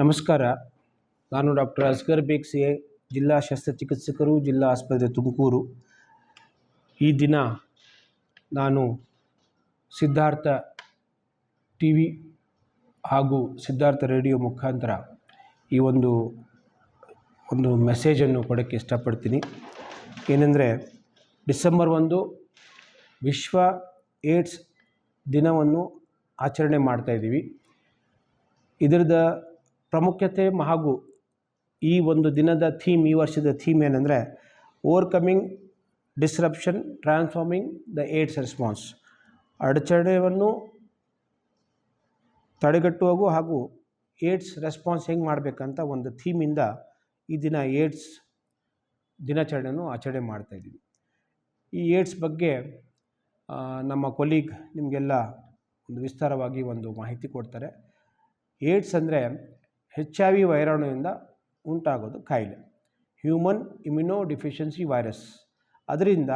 ನಮಸ್ಕಾರ. ನಾನು ಡಾಕ್ಟರ್ ಅಸ್ಗರ್ ಬೇಗ್ ಸಿ ಜಿಲ್ಲಾ ಶಸ್ತ್ರಚಿಕಿತ್ಸಕರು ಜಿಲ್ಲಾ ಆಸ್ಪತ್ರೆ ತುಮಕೂರು. ಈ ದಿನ ನಾನು ಸಿದ್ಧಾರ್ಥ ಟಿ ವಿ ಹಾಗೂ ಸಿದ್ಧಾರ್ಥ ರೇಡಿಯೋ ಮುಖಾಂತರ ಈ ಒಂದು ಒಂದು ಮೆಸೇಜನ್ನು ಕೊಡೋಕ್ಕೆ ಇಷ್ಟಪಡ್ತೀನಿ. ಏನೆಂದರೆ, ಡಿಸೆಂಬರ್ ಒಂದು ವಿಶ್ವ ಏಡ್ಸ್ ದಿನವನ್ನು ಆಚರಣೆ ಮಾಡ್ತಾಯಿದ್ದೀವಿ ಇದರದ ಪ್ರಾಮುಖ್ಯತೆ ಹಾಗೂ ಈ ಒಂದು ದಿನದ ಥೀಮ್, ಈ ವರ್ಷದ ಥೀಮ್ ಏನಂದರೆ overcoming disruption transforming the AIDS response ಅಡಚಣೆಯನ್ನು ತಡೆಗಟ್ಟುವಾಗೂ ಹಾಗೂ ಏಡ್ಸ್ ರೆಸ್ಪಾನ್ಸ್ ಹೆಂಗೆ ಮಾಡಬೇಕಂತ ಒಂದು ಥೀಮಿಂದ ಈ ದಿನ ಏಡ್ಸ್ ದಿನಾಚರಣೆಯನ್ನು ಆಚರಣೆ ಮಾಡ್ತಾಯಿದ್ದೀವಿ ಈ ಏಡ್ಸ್ ಬಗ್ಗೆ ನಮ್ಮ ಕೊಲೀಗ್ ನಿಮಗೆಲ್ಲ ಒಂದು ವಿಸ್ತಾರವಾಗಿ ಒಂದು ಮಾಹಿತಿ ಕೊಡ್ತಾರೆ. ಏಡ್ಸ್ ಅಂದರೆ ಹೆಚ್ ಐ ವಿ ವೈರಾಣುವಿಂದ ಉಂಟಾಗೋದು ಕಾಯಿಲೆ. ಹ್ಯೂಮನ್ ಇಮ್ಯುನೋ ಡಿಫಿಷಿಯನ್ಸಿ ವೈರಸ್ ಅದರಿಂದ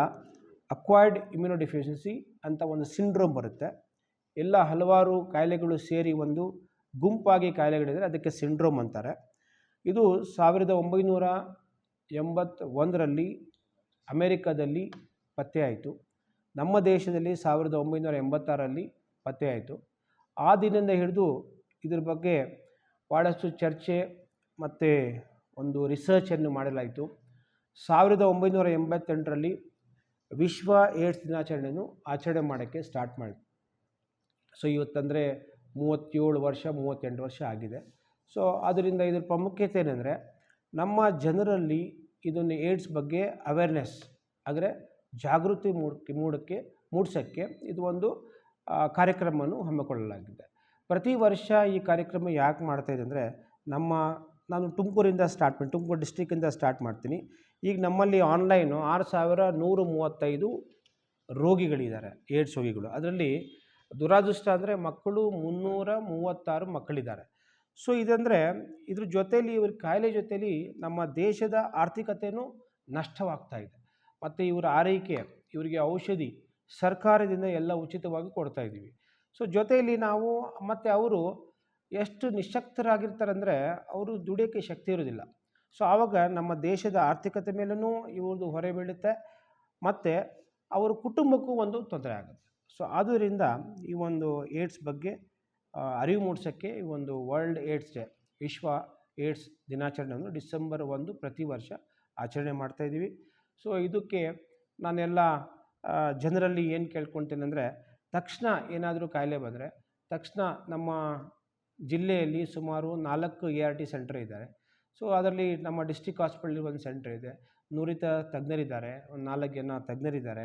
ಅಕ್ವೈರ್ಡ್ ಇಮ್ಯುನೋ ಡಿಫಿಷಿಯನ್ಸಿ ಅಂತ ಒಂದು ಸಿಂಡ್ರೋಮ್ ಬರುತ್ತೆ. ಎಲ್ಲ ಹಲವಾರು ಕಾಯಿಲೆಗಳು ಸೇರಿ ಒಂದು ಗುಂಪಾಗಿ ಕಾಯಿಲೆಗಳಿದ್ದರೆ ಅದಕ್ಕೆ ಸಿಂಡ್ರೋಮ್ ಅಂತಾರೆ. ಇದು ಸಾವಿರದ ಒಂಬೈನೂರ ಎಂಬತ್ತೊಂದರಲ್ಲಿ ಅಮೇರಿಕಾದಲ್ಲಿ ಪತ್ತೆಯಾಯಿತು. ನಮ್ಮ ದೇಶದಲ್ಲಿ ಸಾವಿರದ ಒಂಬೈನೂರ ಎಂಬತ್ತಾರರಲ್ಲಿ ಪತ್ತೆಯಾಯಿತು. ಆ ದಿನದಿಂದ ಹಿಡಿದು ಇದ್ರ ಬಗ್ಗೆ ಭಾಳಷ್ಟು ಚರ್ಚೆ ಮತ್ತು ಒಂದು ರಿಸರ್ಚನ್ನು ಮಾಡಲಾಯಿತು. ಸಾವಿರದ ಒಂಬೈನೂರ ಎಂಬತ್ತೆಂಟರಲ್ಲಿ ವಿಶ್ವ ಏಡ್ಸ್ ದಿನಾಚರಣೆಯನ್ನು ಆಚರಣೆ ಮಾಡೋಕ್ಕೆ ಸ್ಟಾರ್ಟ್ ಮಾಡಿತು ಸೊ ಇವತ್ತಂದರೆ ಮೂವತ್ತೇಳು ವರ್ಷ, ಮೂವತ್ತೆಂಟು ವರ್ಷ ಆಗಿದೆ. ಸೊ ಅದರಿಂದ ಇದ್ರ ಪ್ರಾಮುಖ್ಯತೆ ಏನಂದರೆ ನಮ್ಮ ಜನರಲ್ಲಿ ಇದನ್ನು ಏಡ್ಸ್ ಬಗ್ಗೆ ಅವೇರ್ನೆಸ್ ಅಂದರೆ ಜಾಗೃತಿ ಮೂಡಕ್ಕೆ ಮೂಡಕ್ಕೆ, ಮೂಡಿಸೋಕ್ಕೆ ಇದು ಒಂದು ಕಾರ್ಯಕ್ರಮವನ್ನು ಹಮ್ಮಿಕೊಳ್ಳಲಾಗಿದೆ. ಪ್ರತಿ ವರ್ಷ ಈ ಕಾರ್ಯಕ್ರಮ ಯಾಕೆ ಮಾಡ್ತಾಯಿದೆ ಅಂದರೆ ನಮ್ಮ, ನಾನು ತುಮಕೂರಿಂದ ಸ್ಟಾರ್ಟ್ ಮಾಡಿ, ತುಮಕೂರು ಡಿಸ್ಟಿಕ್ಕಿಂದ ಸ್ಟಾರ್ಟ್ ಮಾಡ್ತೀನಿ. ಈಗ ನಮ್ಮಲ್ಲಿ ಆನ್ಲೈನು ಆರು ಸಾವಿರ ನೂರು ಮೂವತ್ತೈದು ರೋಗಿಗಳಿದ್ದಾರೆ ಏಡ್ಸ್ ರೋಗಿಗಳು. ಅದರಲ್ಲಿ ದುರಾದೃಷ್ಟ ಅಂದರೆ ಮಕ್ಕಳು ಮುನ್ನೂರ ಮೂವತ್ತಾರು ಮಕ್ಕಳಿದ್ದಾರೆ. ಸೊ ಇದಂದರೆ ಇದ್ರ ಜೊತೇಲಿ, ಇವ್ರ ಕಾಯಿಲೆ ಜೊತೇಲಿ ನಮ್ಮ ದೇಶದ ಆರ್ಥಿಕತೆಯೂ ನಷ್ಟವಾಗ್ತಾ ಇದೆ. ಮತ್ತು ಇವರ ಆರೈಕೆ, ಇವರಿಗೆ ಔಷಧಿ ಸರ್ಕಾರದಿಂದ ಎಲ್ಲ ಉಚಿತವಾಗಿ ಕೊಡ್ತಾ ಇದ್ದೀವಿ. ಸೊ ಜೊತೆಯಲ್ಲಿ ನಾವು ಮತ್ತು ಅವರು ಎಷ್ಟು ನಿಶಕ್ತರಾಗಿರ್ತಾರಂದರೆ ಅವರು ದುಡಿಯೋಕ್ಕೆ ಶಕ್ತಿ ಇರೋದಿಲ್ಲ ಸೊ ಆವಾಗ ನಮ್ಮ ದೇಶದ ಆರ್ಥಿಕತೆ ಮೇಲೂ ಇವ್ರದ್ದು ಹೊರೆ ಬೀಳುತ್ತೆ. ಮತ್ತು ಅವ್ರ ಕುಟುಂಬಕ್ಕೂ ಒಂದು ತೊಂದರೆ ಆಗುತ್ತೆ. ಸೊ ಆದ್ದರಿಂದ ಈ ಒಂದು ಏಡ್ಸ್ ಬಗ್ಗೆ ಅರಿವು ಮೂಡಿಸೋಕ್ಕೆ ಈ ಒಂದು ವರ್ಲ್ಡ್ ಏಡ್ಸ್ ಡೇ, ವಿಶ್ವ ಏಡ್ಸ್ ದಿನಾಚರಣೆಯನ್ನು ಡಿಸೆಂಬರ್ ಒಂದು ಪ್ರತಿ ವರ್ಷ ಆಚರಣೆ ಮಾಡ್ತಾಯಿದ್ದೀವಿ ಸೊ ಇದಕ್ಕೆ ನಾನೆಲ್ಲ ಜನರಲ್ಲಿ ಏನು ಕೇಳ್ಕೊತೇನೆ ಅಂದರೆ ತಕ್ಷಣ ಏನಾದರೂ ಕಾಯಿಲೆ ಬಂದರೆ, ತಕ್ಷಣ ನಮ್ಮ ಜಿಲ್ಲೆಯಲ್ಲಿ ಸುಮಾರು ನಾಲ್ಕು ಎ ಆರ್ ಟಿ ಸೆಂಟರ್ ಇದ್ದಾರೆ. ಸೊ ಅದರಲ್ಲಿ ನಮ್ಮ ಡಿಸ್ಟಿಕ್ ಹಾಸ್ಪಿಟಲ್ಗೆ ಒಂದು ಸೆಂಟರ್ ಇದೆ. ನುರಿತ ತಜ್ಞರಿದ್ದಾರೆ. ಒಂದು ನಾಲ್ಕು ಜನ ತಜ್ಞರಿದ್ದಾರೆ.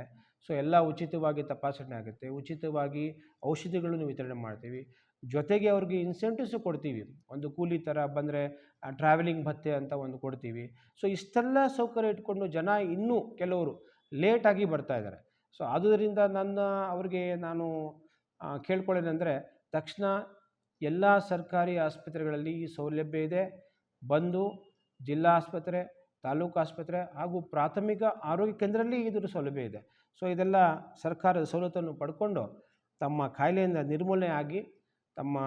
ಸೊ ಎಲ್ಲ ಉಚಿತವಾಗಿ ತಪಾಸಣೆ ಆಗುತ್ತೆ. ಉಚಿತವಾಗಿ ಔಷಧಿಗಳನ್ನು ವಿತರಣೆ ಮಾಡ್ತೀವಿ. ಜೊತೆಗೆ ಅವ್ರಿಗೆ ಇನ್ಸೆಂಟಿವ್ಸು ಕೊಡ್ತೀವಿ. ಒಂದು ಕೂಲಿ ಥರ ಬಂದರೆ ಟ್ರಾವೆಲಿಂಗ್ ಭತ್ಯೆ ಅಂತ ಒಂದು ಕೊಡ್ತೀವಿ. ಸೊ ಇಷ್ಟೆಲ್ಲ ಸೌಕರ್ಯ ಇಟ್ಕೊಂಡು ಜನ ಇನ್ನೂ ಕೆಲವರು ಲೇಟಾಗಿ ಬರ್ತಾ ಇದ್ದಾರೆ. ಸೊ ಆದುದರಿಂದ ನನ್ನ ಅವ್ರಿಗೆ ನಾನು ಕೇಳ್ಕೊಳ್ಳೋದಂದರೆ ತಕ್ಷಣ ಎಲ್ಲ ಸರ್ಕಾರಿ ಆಸ್ಪತ್ರೆಗಳಲ್ಲಿ ಈ ಸೌಲಭ್ಯ ಇದೆ. ಬಂದು ಜಿಲ್ಲಾ ಆಸ್ಪತ್ರೆ, ತಾಲೂಕು ಆಸ್ಪತ್ರೆ ಹಾಗೂ ಪ್ರಾಥಮಿಕ ಆರೋಗ್ಯ ಕೇಂದ್ರದಲ್ಲಿ ಇದರ ಸೌಲಭ್ಯ ಇದೆ. ಸೊ ಇದೆಲ್ಲ ಸರ್ಕಾರದ ಸವಲತ್ತನ್ನು ಪಡ್ಕೊಂಡು ತಮ್ಮ ಕಾಯಿಲೆಯಿಂದ ನಿರ್ಮೂಲನೆ ಆಗಿ ತಮ್ಮ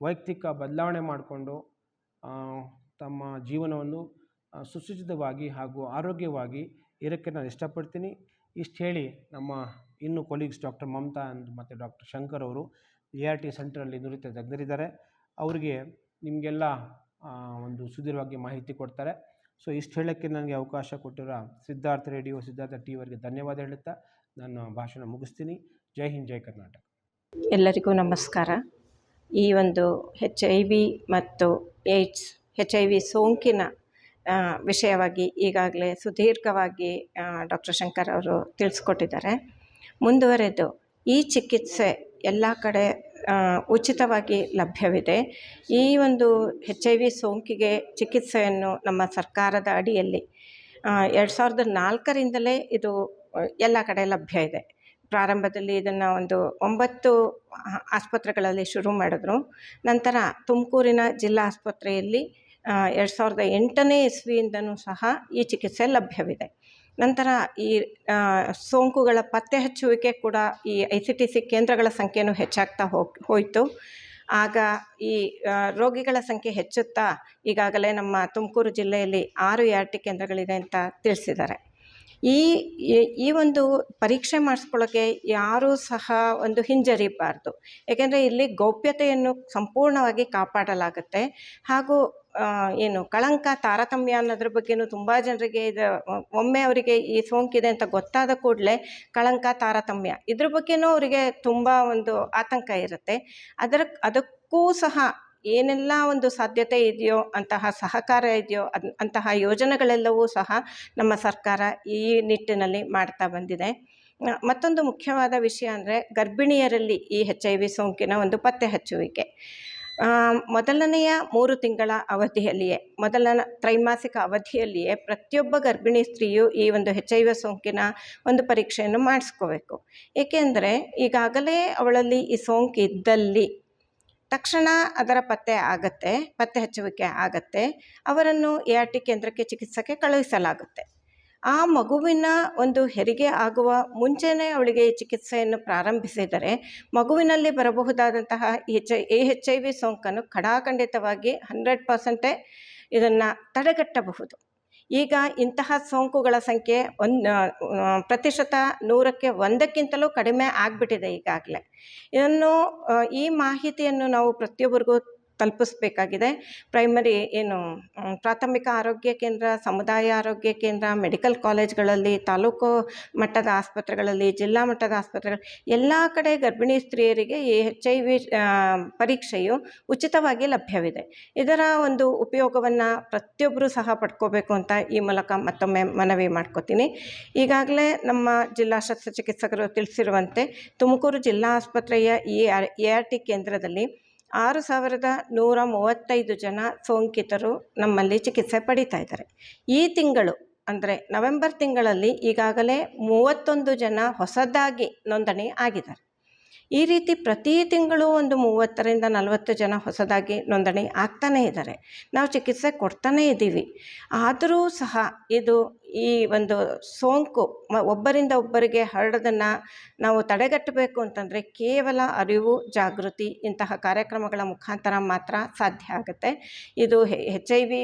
ವೈಯಕ್ತಿಕ ಬದಲಾವಣೆ ಮಾಡಿಕೊಂಡು ತಮ್ಮ ಜೀವನವನ್ನು ಸುಸಜ್ಜಿತವಾಗಿ ಹಾಗೂ ಆರೋಗ್ಯವಾಗಿ ಇರೋಕ್ಕೆ ನಾನು ಇಷ್ಟಪಡ್ತೀನಿ. ಇಷ್ಟು ಹೇಳಿ ನಮ್ಮ ಇನ್ನು ಕೊಲೀಗ್ಸ್ ಡಾಕ್ಟರ್ ಮಮತಾ ಅಂಡ್ ಮತ್ತು ಡಾಕ್ಟರ್ ಶಂಕರ್ ಅವರು ಎ ಆರ್ ಟಿ ಸೆಂಟ್ರಲ್ಲಿ ನುರಿತ ತಜ್ಞರಿದ್ದಾರೆ ಅವರಿಗೆ ನಿಮಗೆಲ್ಲ ಒಂದು ಸುದೀರ್ಘವಾಗಿ ಮಾಹಿತಿ ಕೊಡ್ತಾರೆ. ಸೊ ಇಷ್ಟು ಹೇಳೋಕ್ಕೆ ನನಗೆ ಅವಕಾಶ ಕೊಟ್ಟಿರೋ ಸಿದ್ಧಾರ್ಥ ರೇಡಿಯೋ, ಸಿದ್ಧಾರ್ಥ ಟಿ ಅವರಿಗೆ ಧನ್ಯವಾದ ಹೇಳುತ್ತಾ ನಾನು ಭಾಷಣ ಮುಗಿಸ್ತೀನಿ. ಜೈ ಹಿಂದ್, ಜೈ ಕರ್ನಾಟಕ. ಎಲ್ಲರಿಗೂ ನಮಸ್ಕಾರ. ಈ ಒಂದು ಹೆಚ್ ಐ ವಿ ಮತ್ತು ಏಡ್ಸ್ ಹೆಚ್ ಐ ವಿ ಸೋಂಕಿನ ವಿಷಯವಾಗಿ ಈಗಾಗಲೇ ಸುದೀರ್ಘವಾಗಿ ಡಾಕ್ಟರ್ ಶಂಕರ್ ಅವರು ತಿಳಿಸ್ಕೊಟ್ಟಿದ್ದಾರೆ. ಮುಂದುವರೆದು ಈ ಚಿಕಿತ್ಸೆ ಎಲ್ಲ ಕಡೆ ಉಚಿತವಾಗಿ ಲಭ್ಯವಿದೆ. ಈ ಒಂದು ಹೆಚ್ ಐ ವಿ ಸೋಂಕಿಗೆ ಚಿಕಿತ್ಸೆಯನ್ನು ನಮ್ಮ ಸರ್ಕಾರದ ಅಡಿಯಲ್ಲಿ ಎರಡು ಸಾವಿರದ ನಾಲ್ಕರಿಂದಲೇ ಇದು ಎಲ್ಲ ಕಡೆ ಲಭ್ಯ ಇದೆ. ಪ್ರಾರಂಭದಲ್ಲಿ ಇದನ್ನು ಒಂದು ಒಂಬತ್ತು ಆಸ್ಪತ್ರೆಗಳಲ್ಲಿ ಶುರು ಮಾಡಿದ್ರು. ನಂತರ ತುಮಕೂರಿನ ಜಿಲ್ಲಾ ಆಸ್ಪತ್ರೆಯಲ್ಲಿ ಎರಡು ಸಾವಿರದ ಎಂಟನೇ ಇಸ್ವಿಯಿಂದನೂ ಸಹ ಈ ಚಿಕಿತ್ಸೆ ಲಭ್ಯವಿದೆ. ನಂತರ ಈ ಸೋಂಕುಗಳ ಪತ್ತೆ ಹಚ್ಚುವಿಕೆ ಕೂಡ ಈ ಐ ಸಿ ಟಿ ಸಿ ಕೇಂದ್ರಗಳ ಸಂಖ್ಯೆಯೂ ಹೆಚ್ಚಾಗ್ತಾ ಹೋಗ್, ಹೋಯಿತು. ಆಗ ಈ ರೋಗಿಗಳ ಸಂಖ್ಯೆ ಹೆಚ್ಚುತ್ತಾ ಈಗಾಗಲೇ ನಮ್ಮ ತುಮಕೂರು ಜಿಲ್ಲೆಯಲ್ಲಿ ಆರು ಎ ಆರ್ ಟಿ ಕೇಂದ್ರಗಳಿದೆ ಅಂತ ತಿಳಿಸಿದ್ದಾರೆ. ಈ, ಈ- ಒಂದು ಪರೀಕ್ಷೆ ಮಾಡಿಸ್ಕೊಳ್ಳೋಕ್ಕೆ ಯಾರೂ ಸಹ ಒಂದು ಹಿಂಜರಿಬಾರ್ದು. ಏಕೆಂದರೆ ಇಲ್ಲಿ ಗೌಪ್ಯತೆಯನ್ನು ಸಂಪೂರ್ಣವಾಗಿ ಕಾಪಾಡಲಾಗುತ್ತೆ. ಹಾಗೂ ಏನು ಕಳಂಕ, ತಾರತಮ್ಯ ಅನ್ನೋದ್ರ ಬಗ್ಗೆನೂ ತುಂಬ ಜನರಿಗೆ ಇದು ಒಮ್ಮೆ ಅವರಿಗೆ ಈ ಸೋಂಕಿದೆ ಅಂತ ಗೊತ್ತಾದ ಕೂಡಲೇ ಕಳಂಕ, ತಾರತಮ್ಯ ಇದ್ರ ಬಗ್ಗೆನೂ ಅವರಿಗೆ ತುಂಬ ಒಂದು ಆತಂಕ ಇರುತ್ತೆ. ಅದರ, ಅದಕ್ಕೂ ಸಹ ಏನೆಲ್ಲ ಒಂದು ಸಾಧ್ಯತೆ ಇದೆಯೋ, ಅಂತಹ ಸಹಕಾರ ಇದೆಯೋ ಅಂತಹ ಯೋಜನೆಗಳೆಲ್ಲವೂ ಸಹ ನಮ್ಮ ಸರ್ಕಾರ ಈ ನಿಟ್ಟಿನಲ್ಲಿ ಮಾಡ್ತಾ ಬಂದಿದೆ. ಮತ್ತೊಂದು ಮುಖ್ಯವಾದ ವಿಷಯ ಅಂದರೆ ಗರ್ಭಿಣಿಯರಲ್ಲಿ ಈ ಎಚ್ ಐ ವಿ ಸೋಂಕಿನ ಒಂದು ಪತ್ತೆ ಹಚ್ಚುವಿಕೆ. ಮೊದಲನೆಯ ಮೂರು ತಿಂಗಳ ಅವಧಿಯಲ್ಲಿಯೇ, ಮೊದಲನ ತ್ರೈಮಾಸಿಕ ಅವಧಿಯಲ್ಲಿಯೇ ಪ್ರತಿಯೊಬ್ಬ ಗರ್ಭಿಣಿ ಸ್ತ್ರೀಯು ಈ ಒಂದು ಎಚ್ ಐ ವಿ ಸೋಂಕಿನ ಒಂದು ಪರೀಕ್ಷೆಯನ್ನು ಮಾಡಿಸ್ಕೋಬೇಕು. ಏಕೆಂದರೆ ಈಗಾಗಲೇ ಅವಳಲ್ಲಿ ಈ ಸೋಂಕು ಇದ್ದಲ್ಲಿ ತಕ್ಷಣ ಅದರ ಪತ್ತೆ ಆಗತ್ತೆ, ಪತ್ತೆ ಹಚ್ಚುವಿಕೆ ಆಗತ್ತೆ, ಅವರನ್ನು ಎ ಆರ್ ಟಿ ಕೇಂದ್ರಕ್ಕೆ ಚಿಕಿತ್ಸೆಗೆ ಕಳುಹಿಸಲಾಗುತ್ತೆ. ಆ ಮಗುವಿನ ಒಂದು ಹೆರಿಗೆ ಆಗುವ ಮುಂಚೆನೇ ಅವಳಿಗೆ ಚಿಕಿತ್ಸೆಯನ್ನು ಪ್ರಾರಂಭಿಸಿದರೆ ಮಗುವಿನಲ್ಲಿ ಬರಬಹುದಾದಂತಹ H I H I V ಸೋಂಕನ್ನು ಖಡಾಖಂಡಿತವಾಗಿ ಹಂಡ್ರೆಡ್ ಪರ್ಸೆಂಟೇ ಇದನ್ನು ತಡೆಗಟ್ಟಬಹುದು. ಈಗ ಇಂತಹ ಸೋಂಕುಗಳ ಸಂಖ್ಯೆ ಒಂದು ಪ್ರತಿಶತ ನೂರಕ್ಕೆ ಒಂದಕ್ಕಿಂತಲೂ ಕಡಿಮೆ ಆಗಿಬಿಟ್ಟಿದೆ ಈಗಾಗಲೇ. ಇದನ್ನು ಈ ಮಾಹಿತಿಯನ್ನು ನಾವು ಪ್ರತಿಯೊಬ್ಬರಿಗೂ ತಲುಪಿಸ್ಬೇಕಾಗಿದೆ. ಪ್ರೈಮರಿ ಏನು ಪ್ರಾಥಮಿಕ ಆರೋಗ್ಯ ಕೇಂದ್ರ, ಸಮುದಾಯ ಆರೋಗ್ಯ ಕೇಂದ್ರ, ಮೆಡಿಕಲ್ ಕಾಲೇಜ್ಗಳಲ್ಲಿ, ತಾಲೂಕು ಮಟ್ಟದ ಆಸ್ಪತ್ರೆಗಳಲ್ಲಿ, ಜಿಲ್ಲಾ ಮಟ್ಟದ ಆಸ್ಪತ್ರೆಗಳು, ಎಲ್ಲ ಕಡೆ ಗರ್ಭಿಣಿ ಸ್ತ್ರೀಯರಿಗೆ ಈ ಎಚ್ ಐ ವಿ ಪರೀಕ್ಷೆಯು ಉಚಿತವಾಗಿ ಲಭ್ಯವಿದೆ. ಇದರ ಒಂದು ಉಪಯೋಗವನ್ನು ಪ್ರತಿಯೊಬ್ಬರೂ ಸಹ ಪಡ್ಕೋಬೇಕು ಅಂತ ಈ ಮೂಲಕ ಮತ್ತೊಮ್ಮೆ ಮನವಿ ಮಾಡ್ಕೋತೀನಿ. ಈಗಾಗಲೇ ನಮ್ಮ ಜಿಲ್ಲಾ ಶಸ್ತ್ರಚಿಕಿತ್ಸಕರು ತಿಳಿಸಿರುವಂತೆ ತುಮಕೂರು ಜಿಲ್ಲಾ ಆಸ್ಪತ್ರೆಯ ಈ ಎ ಆರ್ ಟಿ ಕೇಂದ್ರದಲ್ಲಿ ಆರು ಸಾವಿರದ ನೂರ ಮೂವತ್ತೈದು ಜನ ಸೋಂಕಿತರು ನಮ್ಮಲ್ಲಿ ಚಿಕಿತ್ಸೆ ಪಡೀತಾ ಇದ್ದಾರೆ. ಈ ತಿಂಗಳು ಅಂದರೆ ನವೆಂಬರ್ ತಿಂಗಳಲ್ಲಿ ಈಗಾಗಲೇ ಮೂವತ್ತೊಂದು ಜನ ಹೊಸದಾಗಿ ನೋಂದಣಿ ಆಗಿದ್ದಾರೆ. ಈ ರೀತಿ ಪ್ರತಿ ತಿಂಗಳು ಒಂದು ಮೂವತ್ತರಿಂದ ನಲವತ್ತು ಜನ ಹೊಸದಾಗಿ ನೋಂದಣಿ ಆಗ್ತಾನೇ ಇದ್ದಾರೆ. ನಾವು ಚಿಕಿತ್ಸೆ ಕೊಡ್ತಾನೇ ಇದ್ದೀವಿ. ಆದರೂ ಸಹ ಇದು ಈ ಒಂದು ಸೋಂಕು ಒಬ್ಬರಿಂದ ಒಬ್ಬರಿಗೆ ಹರಡೋದನ್ನು ನಾವು ತಡೆಗಟ್ಟಬೇಕು ಅಂತಂದರೆ ಕೇವಲ ಅರಿವು, ಜಾಗೃತಿ ಇಂತಹ ಕಾರ್ಯಕ್ರಮಗಳ ಮುಖಾಂತರ ಮಾತ್ರ ಸಾಧ್ಯ ಆಗುತ್ತೆ. ಇದು ಹೆಚ್ ಐ ವಿ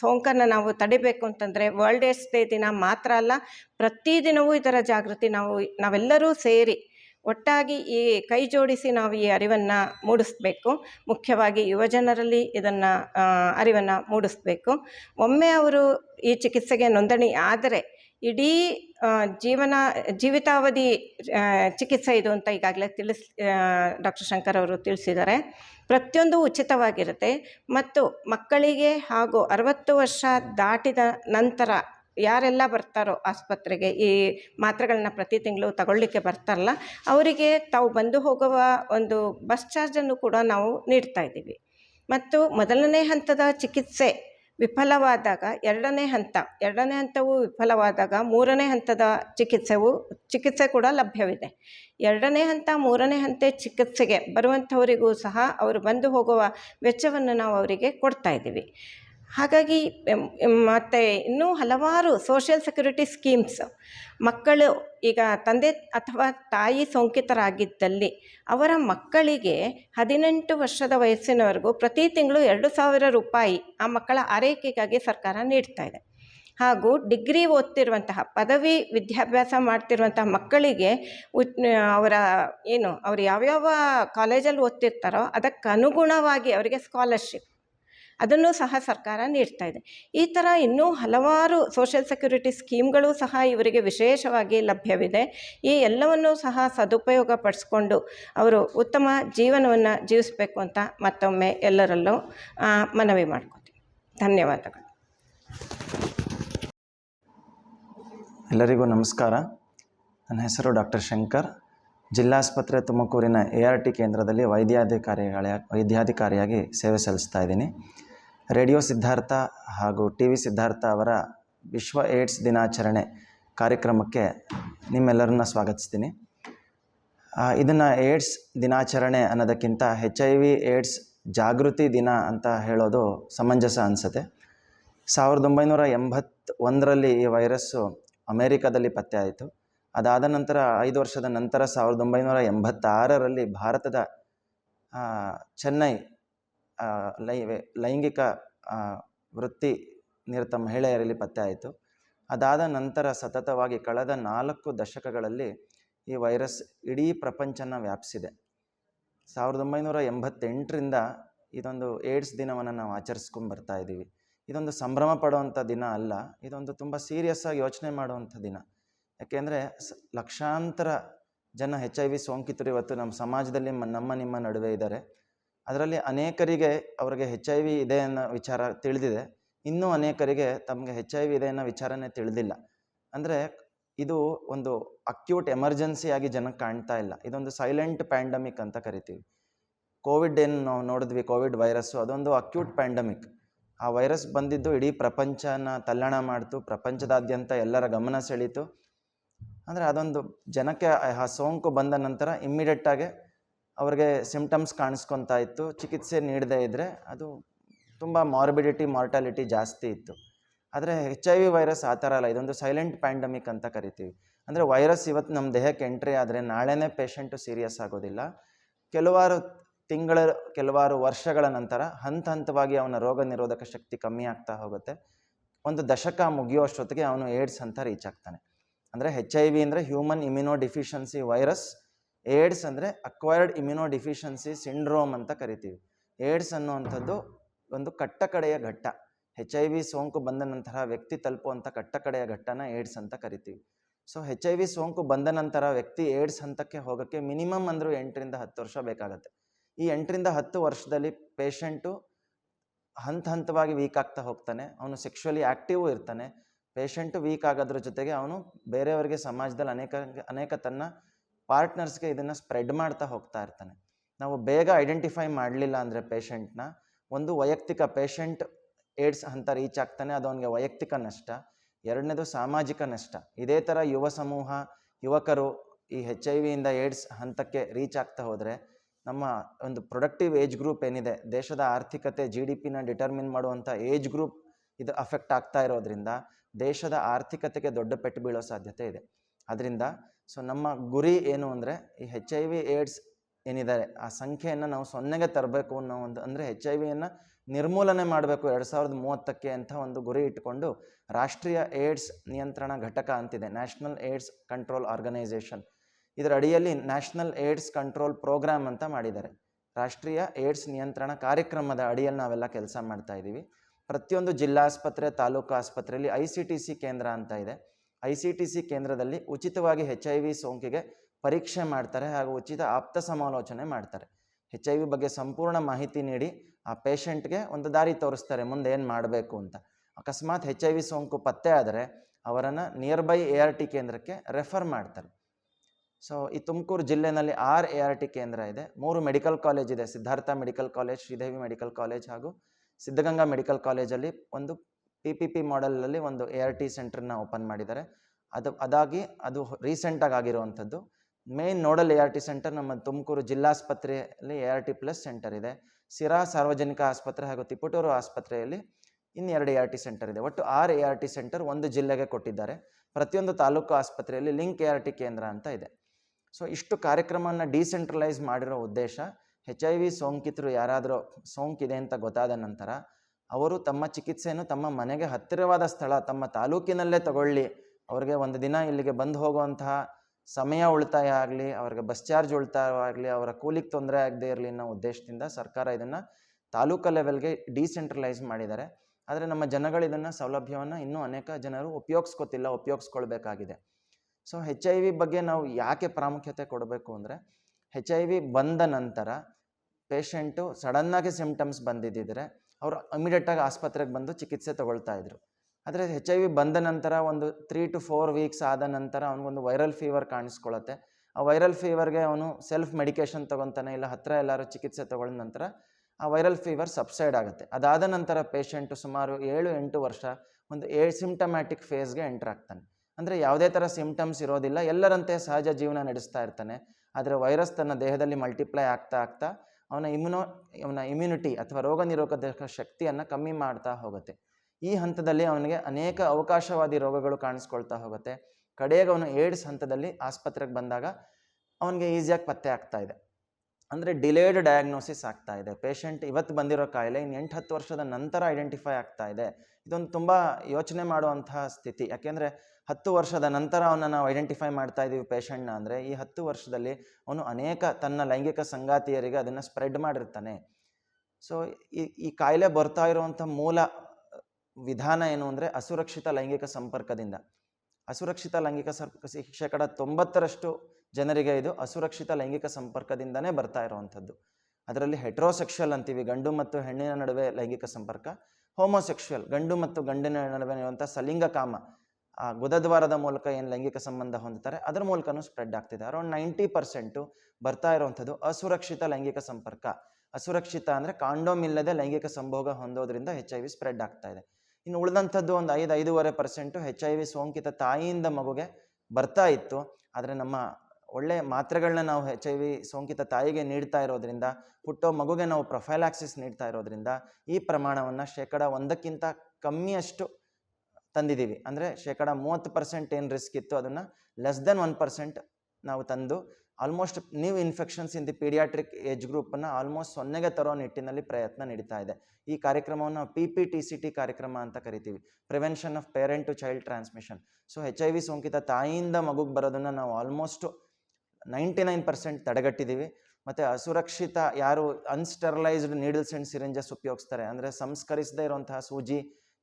ಸೋಂಕನ್ನು ನಾವು ತಡಿಬೇಕು ಅಂತಂದರೆ ವರ್ಲ್ಡ್ ಏಡ್ಸ್ ಡೇ ದಿನ ಮಾತ್ರ ಅಲ್ಲ ಪ್ರತಿದಿನವೂ ಇದರ ಜಾಗೃತಿ ನಾವು ನಾವೆಲ್ಲರೂ ಸೇರಿ ಒಟ್ಟಾಗಿ ಈ ಕೈ ಜೋಡಿಸಿ ನಾವು ಈ ಅರಿವನ್ನು ಮೂಡಿಸ್ಬೇಕು. ಮುಖ್ಯವಾಗಿ ಯುವಜನರಲ್ಲಿ ಇದನ್ನು ಅರಿವನ್ನು ಮೂಡಿಸ್ಬೇಕು. ಒಮ್ಮೆ ಅವರು ಈ ಚಿಕಿತ್ಸೆಗೆ ನೋಂದಣಿ ಆದರೆ ಇಡೀ ಜೀವನ, ಜೀವಿತಾವಧಿ ಚಿಕಿತ್ಸೆ ಇದು ಅಂತ ಈಗಾಗಲೇ ತಿಳಿಸ್ ಡಾಕ್ಟರ್ ಶಂಕರ್ ಅವರು ತಿಳಿಸಿದ್ದಾರೆ. ಪ್ರತಿಯೊಂದು ಉಚಿತವಾಗಿರುತ್ತೆ. ಮತ್ತು ಮಕ್ಕಳಿಗೆ ಹಾಗೂ ಅರವತ್ತು ವರ್ಷ ದಾಟಿದ ನಂತರ ಯಾರೆಲ್ಲ ಬರ್ತಾರೋ ಆಸ್ಪತ್ರೆಗೆ ಈ ಮಾತ್ರೆಗಳನ್ನ ಪ್ರತಿ ತಿಂಗಳು ತಗೊಳ್ಳಿಕ್ಕೆ ಬರ್ತಾರಲ್ಲ, ಅವರಿಗೆ ತಾವು ಬಂದು ಹೋಗುವ ಒಂದು ಬಸ್ ಚಾರ್ಜನ್ನು ಕೂಡ ನಾವು ನೀಡ್ತಾ ಇದ್ದೀವಿ. ಮತ್ತು ಮೊದಲನೇ ಹಂತದ ಚಿಕಿತ್ಸೆ ವಿಫಲವಾದಾಗ ಎರಡನೇ ಹಂತ, ಎರಡನೇ ಹಂತವು ವಿಫಲವಾದಾಗ ಮೂರನೇ ಹಂತದ ಚಿಕಿತ್ಸೆವು, ಚಿಕಿತ್ಸೆ ಕೂಡ ಲಭ್ಯವಿದೆ. ಎರಡನೇ ಹಂತ, ಮೂರನೇ ಹಂತ ಚಿಕಿತ್ಸೆಗೆ ಬರುವಂಥವರಿಗೂ ಸಹ ಅವರು ಬಂದು ಹೋಗುವ ವೆಚ್ಚವನ್ನು ನಾವು ಅವರಿಗೆ ಕೊಡ್ತಾ ಇದ್ದೀವಿ. ಹಾಗಾಗಿ ಮತ್ತು ಇನ್ನೂ ಹಲವಾರು ಸೋಷಿಯಲ್ ಸೆಕ್ಯೂರಿಟಿ ಸ್ಕೀಮ್ಸ್ ಮಕ್ಕಳು ಈಗ ತಂದೆ ಅಥವಾ ತಾಯಿ ಸೋಂಕಿತರಾಗಿದ್ದಲ್ಲಿ ಅವರ ಮಕ್ಕಳಿಗೆ ಹದಿನೆಂಟು ವರ್ಷದ ವಯಸ್ಸಿನವರೆಗೂ ಪ್ರತಿ ತಿಂಗಳು ಎರಡು ಸಾವಿರ ರೂಪಾಯಿ ಆ ಮಕ್ಕಳ ಆರೈಕೆಗಾಗಿ ಸರ್ಕಾರ ನೀಡ್ತಾ ಇದೆ. ಹಾಗೂ ಡಿಗ್ರಿ ಓದ್ತಿರುವಂತಹ, ಪದವಿ ವಿದ್ಯಾಭ್ಯಾಸ ಮಾಡ್ತಿರುವಂತಹ ಮಕ್ಕಳಿಗೆ ಅವರ ಏನು, ಅವರು ಯಾವ್ಯಾವ ಕಾಲೇಜಲ್ಲಿ ಓದ್ತಿರ್ತಾರೋ ಅದಕ್ಕೆ ಅನುಗುಣವಾಗಿ ಅವರಿಗೆ ಸ್ಕಾಲರ್ಶಿಪ್ ಅದನ್ನು ಸಹ ಸರ್ಕಾರ ನೀಡ್ತಾ ಇದೆ. ಈ ಥರ ಇನ್ನೂ ಹಲವಾರು ಸೋಷಿಯಲ್ ಸೆಕ್ಯುರಿಟಿ ಸ್ಕೀಮ್ಗಳು ಸಹ ಇವರಿಗೆ ವಿಶೇಷವಾಗಿ ಲಭ್ಯವಿದೆ. ಈ ಎಲ್ಲವನ್ನೂ ಸಹ ಸದುಪಯೋಗ ಪಡಿಸ್ಕೊಂಡು ಅವರು ಉತ್ತಮ ಜೀವನವನ್ನು ಜೀವಿಸಬೇಕು ಅಂತ ಮತ್ತೊಮ್ಮೆ ಎಲ್ಲರಲ್ಲೂ ಮನವಿ ಮಾಡ್ಕೋತೀವಿ. ಧನ್ಯವಾದಗಳು. ಎಲ್ಲರಿಗೂ ನಮಸ್ಕಾರ. ನನ್ನ ಹೆಸರು ಡಾಕ್ಟರ್ ಶಂಕರ್. ಜಿಲ್ಲಾಸ್ಪತ್ರೆ ತುಮಕೂರಿನ ಎ ಆರ್ ಟಿ ಕೇಂದ್ರದಲ್ಲಿ ವೈದ್ಯಾಧಿಕಾರಿಗಳ ವೈದ್ಯಾಧಿಕಾರಿಯಾಗಿ ಸೇವೆ ಸಲ್ಲಿಸ್ತಾ ಇದ್ದೀನಿ. ರೇಡಿಯೋ ಸಿದ್ಧಾರ್ಥ ಹಾಗೂ ಟಿ ವಿ ಸಿದ್ಧಾರ್ಥ ಅವರ ವಿಶ್ವ ಏಡ್ಸ್ ದಿನಾಚರಣೆ ಕಾರ್ಯಕ್ರಮಕ್ಕೆ ನಿಮ್ಮೆಲ್ಲರನ್ನ ಸ್ವಾಗತಿಸ್ತೀನಿ. ಇದನ್ನು ಏಡ್ಸ್ ದಿನಾಚರಣೆ ಅನ್ನೋದಕ್ಕಿಂತ ಹೆಚ್ ಐ ವಿ ಏಡ್ಸ್ ಜಾಗೃತಿ ದಿನ ಅಂತ ಹೇಳೋದು ಸಮಂಜಸ ಅನಿಸುತ್ತೆ. ಸಾವಿರದ ಒಂಬೈನೂರ ಎಂಬತ್ತೊಂದರಲ್ಲಿ ಈ ವೈರಸ್ಸು ಅಮೇರಿಕಾದಲ್ಲಿ ಪತ್ತೆ ಆಯಿತು. ಅದಾದ ನಂತರ ಐದು ವರ್ಷದ ನಂತರ ಸಾವಿರದ ಒಂಬೈನೂರ ಎಂಬತ್ತಾರರಲ್ಲಿ ಭಾರತದ ಚೆನ್ನೈ ಲೈ, ಲೈಂಗಿಕ ವೃತ್ತಿ ನಿರತ ಮಹಿಳೆಯರಲ್ಲಿ ಪತ್ತೆ ಆಯಿತು. ಅದಾದ ನಂತರ ಸತತವಾಗಿ ಕಳೆದ ನಾಲ್ಕು ದಶಕಗಳಲ್ಲಿ ಈ ವೈರಸ್ ಇಡೀ ಪ್ರಪಂಚನ ವ್ಯಾಪಿಸಿದೆ. ಸಾವಿರದ ಒಂಬೈನೂರ ಎಂಬತ್ತೆಂಟರಿಂದ ಇದೊಂದು ಏಡ್ಸ್ ದಿನವನ್ನು ನಾವು ಆಚರಿಸ್ಕೊಂಡು ಬರ್ತಾ ಇದ್ದೀವಿ. ಇದೊಂದು ಸಂಭ್ರಮ ಪಡುವಂಥ ದಿನ ಅಲ್ಲ, ಇದೊಂದು ತುಂಬ ಸೀರಿಯಸ್ ಆಗಿ ಯೋಚನೆ ಮಾಡುವಂಥ ದಿನ. ಯಾಕೆಂದರೆ ಲಕ್ಷಾಂತರ ಜನ ಹೆಚ್ ಐ ವಿ ಸೋಂಕಿತರು ಇವತ್ತು ನಮ್ಮ ಸಮಾಜದಲ್ಲಿ ನಮ್ಮ ನಿಮ್ಮ ನಡುವೆ ಇದ್ದಾರೆ. ಅದರಲ್ಲಿ ಅನೇಕರಿಗೆ ಅವರಿಗೆ ಹೆಚ್ ಐ ವಿ ಇದೆ ಅನ್ನೋ ವಿಚಾರ ತಿಳಿದಿದೆ. ಇನ್ನೂ ಅನೇಕರಿಗೆ ತಮಗೆ ಹೆಚ್ ಐ ವಿ ಇದೆ ಅನ್ನೋ ವಿಚಾರನೇ ತಿಳಿದಿಲ್ಲ. ಅಂದರೆ ಇದು ಒಂದು ಅಕ್ಯೂಟ್ ಎಮರ್ಜೆನ್ಸಿಯಾಗಿ ಜನಕ್ಕೆ ಕಾಣ್ತಾ ಇಲ್ಲ. ಇದೊಂದು ಸೈಲೆಂಟ್ ಪ್ಯಾಂಡಮಿಕ್ ಅಂತ ಕರಿತೀವಿ. ಕೋವಿಡ್ ಏನು ನಾವು ನೋಡಿದ್ವಿ ಕೋವಿಡ್ ವೈರಸ್ಸು ಅದೊಂದು ಅಕ್ಯೂಟ್ ಪ್ಯಾಂಡಮಿಕ್ ಆ ವೈರಸ್ ಬಂದಿದ್ದು ಇಡೀ ಪ್ರಪಂಚನ ತಲ್ಲಣ ಮಾಡ್ತು, ಪ್ರಪಂಚದಾದ್ಯಂತ ಎಲ್ಲರ ಗಮನ ಸೆಳೀತು. ಅಂದರೆ ಅದೊಂದು ಜನಕ್ಕೆ ಆ ಸೋಂಕು ಬಂದ ನಂತರ ಇಮ್ಮಿಡಿಯೇಟಾಗಿ ಅವ್ರಿಗೆ ಸಿಮ್ಟಮ್ಸ್ ಕಾಣಿಸ್ಕೊತಾ ಇತ್ತು. ಚಿಕಿತ್ಸೆ ನೀಡದೇ ಇದ್ದರೆ ಅದು ತುಂಬ ಮಾರ್ಬಿಡಿಟಿ ಮಾರ್ಟಾಲಿಟಿ ಜಾಸ್ತಿ ಇತ್ತು. ಆದರೆ ಎಚ್ ಐ ವಿ ವೈರಸ್ ಆ ಥರ ಅಲ್ಲ, ಇದೊಂದು ಸೈಲೆಂಟ್ ಪ್ಯಾಂಡಮಿಕ್ ಅಂತ ಕರಿತೀವಿ. ಅಂದರೆ ವೈರಸ್ ಇವತ್ತು ನಮ್ಮ ದೇಹಕ್ಕೆ ಎಂಟ್ರಿ ಆದರೆ ನಾಳೆನೇ ಪೇಷಂಟು ಸೀರಿಯಸ್ ಆಗೋದಿಲ್ಲ. ಕೆಲವಾರು ತಿಂಗಳ, ಕೆಲವಾರು ವರ್ಷಗಳ ನಂತರ ಹಂತ ಹಂತವಾಗಿ ಅವನ ರೋಗ ನಿರೋಧಕ ಶಕ್ತಿ ಕಮ್ಮಿ ಆಗ್ತಾ ಹೋಗುತ್ತೆ. ಒಂದು ದಶಕ ಮುಗಿಯುವಷ್ಟೊತ್ತಿಗೆ ಅವನು ಏಡ್ಸ್ ಅಂತ ರೀಚ್ ಆಗ್ತಾನೆ. ಅಂದರೆ ಹೆಚ್ ಐ ವಿ ಅಂದರೆ human immuno deficiency virus AIDS ಅಂದರೆ ಅಕ್ವೈರ್ಡ್ ಇಮ್ಯುನೋ ಡಿಫಿಷಿಯನ್ಸಿ ಸಿಂಡ್ರೋಮ್ ಅಂತ ಕರಿತೀವಿ. ಏಡ್ಸ್ ಅನ್ನುವಂಥದ್ದು ಒಂದು ಕಟ್ಟಕಡೆಯ ಘಟ್ಟ. ಹೆಚ್ ಐ ವಿ ಸೋಂಕು ಬಂದ ನಂತರ ವ್ಯಕ್ತಿ ತಲುಪುವಂಥ ಕಟ್ಟಕಡೆಯ ಘಟ್ಟನ ಏಡ್ಸ್ ಅಂತ ಕರಿತೀವಿ. ಸೊ ಹೆಚ್ ಐ ವಿ ಸೋಂಕು ಬಂದ ನಂತರ ವ್ಯಕ್ತಿ ಏಡ್ಸ್ ಹಂತಕ್ಕೆ ಹೋಗೋಕ್ಕೆ ಮಿನಿಮಮ್ ಅಂದರೂ ಎಂಟರಿಂದ ಹತ್ತು ವರ್ಷ ಬೇಕಾಗುತ್ತೆ. ಈ ಎಂಟರಿಂದ ಹತ್ತು ವರ್ಷದಲ್ಲಿ ಪೇಷಂಟು ಹಂತ ಹಂತವಾಗಿ ವೀಕ್ ಆಗ್ತಾ ಹೋಗ್ತಾನೆ. ಅವನು ಸೆಕ್ಷುವಲಿ ಆ್ಯಕ್ಟಿವ್ ಇರ್ತಾನೆ. ಪೇಷಂಟು ವೀಕ್ ಆಗೋದ್ರ ಜೊತೆಗೆ ಅವನು ಬೇರೆಯವರಿಗೆ ಸಮಾಜದಲ್ಲಿ ಅನೇಕ ಅನೇಕ ತನ್ನ ಪಾರ್ಟ್ನರ್ಸ್ಗೆ ಇದನ್ನು ಸ್ಪ್ರೆಡ್ ಮಾಡ್ತಾ ಹೋಗ್ತಾ ಇರ್ತಾನೆ. ನಾವು ಬೇಗ ಐಡೆಂಟಿಫೈ ಮಾಡಲಿಲ್ಲ ಅಂದರೆ ಪೇಷಂಟ್ನ ಒಂದು ವೈಯಕ್ತಿಕ ಪೇಷಂಟ್ ಏಡ್ಸ್ ಅಂತ ರೀಚ್ ಆಗ್ತಾನೆ, ಅದು ಅವನಿಗೆ ವೈಯಕ್ತಿಕ ನಷ್ಟ. ಎರಡನೇದು ಸಾಮಾಜಿಕ ನಷ್ಟ. ಇದೇ ಥರ ಯುವ ಸಮೂಹ, ಯುವಕರು ಈ ಹೆಚ್ ಐ ವಿಯಿಂದ ಏಡ್ಸ್ ಹಂತಕ್ಕೆ ರೀಚ್ ಆಗ್ತಾ ಹೋದರೆ ನಮ್ಮ ಒಂದು ಪ್ರೊಡಕ್ಟಿವ್ ಏಜ್ ಗ್ರೂಪ್ ಏನಿದೆ, ದೇಶದ ಆರ್ಥಿಕತೆ, ಜಿ ಡಿ ಪಿನ ಡಿಟರ್ಮಿನ್ ಮಾಡುವಂಥ ಏಜ್ ಗ್ರೂಪ್ ಇದು ಅಫೆಕ್ಟ್ ಆಗ್ತಾ ಇರೋದ್ರಿಂದ ದೇಶದ ಆರ್ಥಿಕತೆಗೆ ದೊಡ್ಡ ಪೆಟ್ಟು ಬೀಳೋ ಸಾಧ್ಯತೆ ಇದೆ. ಅದರಿಂದ ಸೊ ನಮ್ಮ ಗುರಿ ಏನು ಅಂದರೆ ಈ ಹೆಚ್ ಐ ವಿ ಏಡ್ಸ್ ಏನಿದ್ದಾರೆ, ಆ ಸಂಖ್ಯೆಯನ್ನು ನಾವು ಸೊನ್ನೆಗೆ ತರಬೇಕು ಅನ್ನೋ ಒಂದು ಅಂದರೆ ಹೆಚ್ ಐ ವಿಯನ್ನು ನಿರ್ಮೂಲನೆ ಮಾಡಬೇಕು ಎರಡು ಸಾವಿರದ ಮೂವತ್ತಕ್ಕೆ ಅಂತ ಒಂದು ಗುರಿ ಇಟ್ಕೊಂಡು ರಾಷ್ಟ್ರೀಯ ಏಡ್ಸ್ ನಿಯಂತ್ರಣ ಘಟಕ ಅಂತಿದೆ ನ್ಯಾಷನಲ್ ಏಡ್ಸ್ ಕಂಟ್ರೋಲ್ ಆರ್ಗನೈಸೇಷನ್ ಇದರ ಅಡಿಯಲ್ಲಿ ನ್ಯಾಷನಲ್ ಏಡ್ಸ್ ಕಂಟ್ರೋಲ್ ಪ್ರೋಗ್ರಾಮ್ ಅಂತ ಮಾಡಿದ್ದಾರೆ. ರಾಷ್ಟ್ರೀಯ ಏಡ್ಸ್ ನಿಯಂತ್ರಣ ಕಾರ್ಯಕ್ರಮದ ಅಡಿಯಲ್ಲಿ ನಾವೆಲ್ಲ ಕೆಲಸ ಮಾಡ್ತಾ ಇದ್ದೀವಿ ಪ್ರತಿಯೊಂದು ಜಿಲ್ಲಾಸ್ಪತ್ರೆ, ತಾಲೂಕು ಆಸ್ಪತ್ರೆಯಲ್ಲಿ ಐ ಸಿ ಟಿ ಸಿ ಕೇಂದ್ರ ಅಂತ ಇದೆ. ಐ ಸಿ ಟಿ ಸಿ ಕೇಂದ್ರದಲ್ಲಿ ಉಚಿತವಾಗಿ ಹೆಚ್ ಐ ವಿ ಸೋಂಕಿಗೆ ಪರೀಕ್ಷೆ ಮಾಡ್ತಾರೆ ಹಾಗೂ ಉಚಿತ ಆಪ್ತ ಸಮಾಲೋಚನೆ ಮಾಡ್ತಾರೆ. ಹೆಚ್ ಐ ವಿ ಬಗ್ಗೆ ಸಂಪೂರ್ಣ ಮಾಹಿತಿ ನೀಡಿ ಆ ಪೇಷಂಟ್ಗೆ ಒಂದು ದಾರಿ ತೋರಿಸ್ತಾರೆ, ಮುಂದೆ ಏನು ಮಾಡಬೇಕು ಅಂತ. ಅಕಸ್ಮಾತ್ ಹೆಚ್ ಐ ವಿ ಸೋಂಕು ಪತ್ತೆ ಆದರೆ ಅವರನ್ನು near by A R T ಕೇಂದ್ರಕ್ಕೆ ರೆಫರ್ ಮಾಡ್ತಾರೆ. ಸೊ, ಈ ತುಮಕೂರು ಜಿಲ್ಲೆನಲ್ಲಿ ಆರ್ ಎ ಆರ್ ಟಿ ಕೇಂದ್ರ ಇದೆ. ಮೂರು ಮೆಡಿಕಲ್ ಕಾಲೇಜ್ ಇದೆ. Siddhartha medical college, Sridevi medical college ಹಾಗೂ ಸಿದ್ಧಗಂಗಾ ಮೆಡಿಕಲ್ ಕಾಲೇಜಲ್ಲಿ ಒಂದು ಪಿ ಪಿ ಪಿ ಮಾಡೆಲಲ್ಲಿ ಒಂದು ಎ ಆರ್ ಟಿ ಸೆಂಟರ್ನ ಓಪನ್ ಮಾಡಿದ್ದಾರೆ. ಅದು, ಅದಾಗಿ ಅದು ರೀಸೆಂಟಾಗಿ ಆಗಿರುವಂಥದ್ದು. Main nodal A R T center ನಮ್ಮ Tumakuru ಜಿಲ್ಲಾಸ್ಪತ್ರೆಯಲ್ಲಿ A R T plus center ಇದೆ. ಸಿರಾ ಸಾರ್ವಜನಿಕ ಆಸ್ಪತ್ರೆ ಹಾಗೂ ತಿಪಟೂರು ಆಸ್ಪತ್ರೆಯಲ್ಲಿ ಇನ್ನೆರಡು ಎ ಆರ್ ಟಿ ಸೆಂಟರ್ ಇದೆ. ಒಟ್ಟು ಆರು ಎ ಆರ್ ಟಿ ಸೆಂಟರ್ ಒಂದು ಜಿಲ್ಲೆಗೆ ಕೊಟ್ಟಿದ್ದಾರೆ. ಪ್ರತಿಯೊಂದು ತಾಲೂಕು ಆಸ್ಪತ್ರೆಯಲ್ಲಿ ಲಿಂಕ್ ಎ ಆರ್ ಟಿ ಕೇಂದ್ರ ಅಂತ ಇದೆ. ಸೊ ಇಷ್ಟು ಕಾರ್ಯಕ್ರಮವನ್ನು ಡಿಸೆಂಟ್ರಲೈಸ್ ಮಾಡಿರೋ ಉದ್ದೇಶ ಹೆಚ್ ಐ ವಿ ಸೋಂಕಿತರು ಯಾರಾದರೂ ಸೋಂಕಿದೆ ಅಂತ ಗೊತ್ತಾದ ನಂತರ ಅವರು ತಮ್ಮ ಚಿಕಿತ್ಸೆಯನ್ನು ತಮ್ಮ ಮನೆಗೆ ಹತ್ತಿರವಾದ ಸ್ಥಳ, ತಮ್ಮ ತಾಲೂಕಿನಲ್ಲೇ ತಗೊಳ್ಳಿ. ಅವ್ರಿಗೆ ಒಂದು ದಿನ ಇಲ್ಲಿಗೆ ಬಂದು ಹೋಗುವಂತಹ ಸಮಯ ಉಳಿತಾಯ ಆಗಲಿ, ಅವ್ರಿಗೆ ಬಸ್ ಚಾರ್ಜ್ ಉಳಿತಾಯ ಆಗಲಿ, ಅವರ ಕೂಲಿಗೆ ತೊಂದರೆ ಆಗದೇ ಇರಲಿ ಅನ್ನೋ ಉದ್ದೇಶದಿಂದ ಸರ್ಕಾರ ಇದನ್ನು ತಾಲೂಕು ಲೆವೆಲ್ಗೆ ಡಿಸೆಂಟ್ರಲೈಸ್ ಮಾಡಿದ್ದಾರೆ. ಆದರೆ ನಮ್ಮ ಜನಗಳು ಇದನ್ನು ಸೌಲಭ್ಯವನ್ನು ಇನ್ನೂ ಅನೇಕ ಜನರು ಉಪಯೋಗಿಸ್ಕೋತಿಲ್ಲ, ಉಪಯೋಗಿಸ್ಕೊಳ್ಬೇಕಾಗಿದೆ. ಸೊ ಹೆಚ್ ಐ ವಿ ಬಗ್ಗೆ ನಾವು ಯಾಕೆ ಪ್ರಾಮುಖ್ಯತೆ ಕೊಡಬೇಕು ಅಂದರೆ ಹೆಚ್ ಐ ವಿ ಬಂದ ನಂತರ ಪೇಷಂಟು ಸಡನ್ನಾಗಿ ಸಿಮ್ಟಮ್ಸ್ ಬಂದಿದ್ದಿದ್ರೆ ಅವರು ಇಮಿಡಿಯೇಟಾಗಿ ಆಸ್ಪತ್ರೆಗೆ ಬಂದು ಚಿಕಿತ್ಸೆ ತಗೊಳ್ತಾ ಇದ್ರು. ಆದರೆ ಹೆಚ್ ಐ ವಿ ಬಂದ ನಂತರ ಒಂದು ತ್ರೀ ಟು ಫೋರ್ ವೀಕ್ಸ್ ಆದ ನಂತರ ಅವನಿಗೊಂದು ವೈರಲ್ ಫೀವರ್ ಕಾಣಿಸ್ಕೊಳತ್ತೆ. ಆ ವೈರಲ್ ಫೀವರ್ಗೆ ಅವನು ಸೆಲ್ಫ್ ಮೆಡಿಕೇಷನ್ ತೊಗೊತಾನೆ, ಇಲ್ಲ ಹತ್ತಿರ ಎಲ್ಲರೂ ಚಿಕಿತ್ಸೆ ತಗೊಂಡ ನಂತರ ಆ ವೈರಲ್ ಫೀವರ್ ಸಬ್ಸೈಡ್ ಆಗುತ್ತೆ. ಅದಾದ ನಂತರ ಪೇಷಂಟು ಸುಮಾರು ಏಳು, ಎಂಟು ವರ್ಷ ಒಂದು ಏ ಸಿಮ್ಟಮ್ಯಾಟಿಕ್ ಫೇಸ್ಗೆ ಎಂಟರ್ ಆಗ್ತಾನೆ. ಅಂದರೆ ಯಾವುದೇ ಥರ ಸಿಮ್ಟಮ್ಸ್ ಇರೋದಿಲ್ಲ, ಎಲ್ಲರಂತೆ ಸಹಜ ಜೀವನ ನಡೆಸ್ತಾ ಇರ್ತಾನೆ. ಆದರೆ ವೈರಸ್ ತನ್ನ ದೇಹದಲ್ಲಿ ಮಲ್ಟಿಪ್ಲೈ ಆಗ್ತಾ ಆಗ್ತಾ ಅವನ ಇಮ್ಯುನೋ, ಅವನ ಇಮ್ಯುನಿಟಿ ಅಥವಾ ರೋಗ ನಿರೋಧಕ ಶಕ್ತಿಯನ್ನು ಕಮ್ಮಿ ಮಾಡ್ತಾ ಹೋಗುತ್ತೆ. ಈ ಹಂತದಲ್ಲಿ ಅವನಿಗೆ ಅನೇಕ ಅವಕಾಶವಾದಿ ರೋಗಗಳು ಕಾಣಿಸ್ಕೊಳ್ತಾ ಹೋಗುತ್ತೆ. ಕಡೆಗೆ ಅವನು ಏಡ್ಸ್ ಹಂತದಲ್ಲಿ ಆಸ್ಪತ್ರೆಗೆ ಬಂದಾಗ ಅವನಿಗೆ ಈಸಿಯಾಗಿ ಪತ್ತೆ ಆಗ್ತಾ ಇದೆ. ಅಂದರೆ ಡಿಲೇಡ್ ಡಯಾಗ್ನೋಸಿಸ್ ಆಗ್ತಾ ಇದೆ. ಪೇಷಂಟ್ ಇವತ್ತು ಬಂದಿರೋ ಕಾಯಿಲೆ ಇನ್ನು ಎಂಟು ಹತ್ತು ವರ್ಷದ ನಂತರ ಐಡೆಂಟಿಫೈ ಆಗ್ತಾ ಇದೆ. ಇದೊಂದು ತುಂಬ ಯೋಚನೆ ಮಾಡುವಂತಹ ಸ್ಥಿತಿ. ಯಾಕೆಂದರೆ ಹತ್ತು ವರ್ಷದ ನಂತರ ಅವನ್ನ ನಾವು ಐಡೆಂಟಿಫೈ ಮಾಡ್ತಾ ಇದ್ದೀವಿ ಪೇಷಂಟ್ನ ಅಂದರೆ, ಈ ಹತ್ತು ವರ್ಷದಲ್ಲಿ ಅವನು ಅನೇಕ ತನ್ನ ಲೈಂಗಿಕ ಸಂಗಾತಿಯರಿಗೆ ಅದನ್ನು ಸ್ಪ್ರೆಡ್ ಮಾಡಿರ್ತಾನೆ. ಸೊ ಈ ಈ ಕಾಯಿಲೆ ಬರ್ತಾ ಇರುವಂಥ ಮೂಲ, ವಿಧಾನ ಏನು ಅಂದರೆ ಅಸುರಕ್ಷಿತ ಲೈಂಗಿಕ ಸಂಪರ್ಕದಿಂದ. ಅಸುರಕ್ಷಿತ ಲೈಂಗಿಕ ಸಂಪರ್ಕ ಶೇಕಡ ತೊಂಬತ್ತರಷ್ಟು ಜನರಿಗೆ ಇದು ಅಸುರಕ್ಷಿತ ಲೈಂಗಿಕ ಸಂಪರ್ಕದಿಂದನೇ ಬರ್ತಾ ಇರುವಂಥದ್ದು. ಅದರಲ್ಲಿ ಹೆಟ್ರೋಸೆಕ್ಷುವಲ್ ಅಂತೀವಿ, ಗಂಡು ಮತ್ತು ಹೆಣ್ಣಿನ ನಡುವೆ ಲೈಂಗಿಕ ಸಂಪರ್ಕ. ಹೋಮೋಸೆಕ್ಷುವಲ್ ಗಂಡು ಮತ್ತು ಗಂಡಿನ ನಡುವೆ ಇರುವಂಥ ಸಲಿಂಗ ಕಾಮ. ಆ ಗುದದ್ವಾರದ ಮೂಲಕ ಏನು ಲೈಂಗಿಕ ಸಂಬಂಧ ಹೊಂದುತ್ತಾರೆ, ಅದರ ಮೂಲಕನೂ ಸ್ಪ್ರೆಡ್ ಆಗ್ತಿದೆ. ಅರೌಂಡ್ ನೈಂಟಿ ಪರ್ಸೆಂಟು ಬರ್ತಾ ಇರುವಂಥದ್ದು ಅಸುರಕ್ಷಿತ ಲೈಂಗಿಕ ಸಂಪರ್ಕ. ಅಸುರಕ್ಷಿತ ಅಂದರೆ ಕಾಂಡೋಮ್ ಇಲ್ಲದೆ ಲೈಂಗಿಕ ಸಂಭೋಗ ಹೊಂದೋದ್ರಿಂದ ಹೆಚ್ ಐ ವಿ ಸ್ಪ್ರೆಡ್ ಆಗ್ತಾ ಇದೆ. ಇನ್ನು ಉಳಿದಂಥದ್ದು ಒಂದು ಐದು, ಐದೂವರೆ ಪರ್ಸೆಂಟು ಹೆಚ್ ಐ ವಿ ಸೋಂಕಿತ ತಾಯಿಯಿಂದ ಮಗುಗೆ ಬರ್ತಾ ಇತ್ತು. ಆದರೆ ನಮ್ಮ ಒಳ್ಳೆ ಮಾತ್ರೆಗಳನ್ನ ನಾವು ಹೆಚ್ ಐ ವಿ ಸೋಂಕಿತ ತಾಯಿಗೆ ನೀಡ್ತಾ ಇರೋದ್ರಿಂದ ಹುಟ್ಟೋ ಮಗುಗೆ ನಾವು ಪ್ರೊಫೈಲಾಕ್ಸಿಸ್ ನೀಡ್ತಾ ಇರೋದ್ರಿಂದ ಈ ಪ್ರಮಾಣವನ್ನು ಶೇಕಡಾ ಒಂದಕ್ಕಿಂತ ಕಮ್ಮಿಯಷ್ಟು ತಂದಿದ್ದೀವಿ. ಅಂದರೆ ಶೇಕಡ ಮೂವತ್ತು ಪರ್ಸೆಂಟ್ ಏನು ರಿಸ್ಕ್ ಇತ್ತು ಅದನ್ನು ಲೆಸ್ ದೆನ್ ಒನ್ ಪರ್ಸೆಂಟ್ ನಾವು ತಂದು almost new infections in the paediatric age ಗ್ರೂಪನ್ನು almost ಸೊನ್ನೆಗೆ ತರೋ ನಿಟ್ಟಿನಲ್ಲಿ ಪ್ರಯತ್ನ ನಡೀತಾ ಇದೆ. ಈ ಕಾರ್ಯಕ್ರಮವನ್ನು P P T C T ಕಾರ್ಯಕ್ರಮ ಅಂತ ಕರಿತೀವಿ. Prevention of parent to child transmission so H I V ಸೋಂಕಿತ ತಾಯಿಯಿಂದ ಮಗುಗೆ ಬರೋದನ್ನು ನಾವು ಆಲ್ಮೋಸ್ಟು ನೈಂಟಿ ನೈನ್ ಪರ್ಸೆಂಟ್ ತಡೆಗಟ್ಟಿದ್ದೀವಿ ಮತ್ತು ಅಸುರಕ್ಷಿತ ಯಾರು ಅನ್ಸ್ಟೆರಲೈಸ್ಡ್ ನೀಡಲ್ಸ್ ಆ್ಯಂಡ್ ಸಿರಿಂಜಸ್ ಉಪಯೋಗಿಸ್ತಾರೆ. ಅಂದರೆ ಸಂಸ್ಕರಿಸದೇ ಇರುವಂತಹ ಸೂಜಿ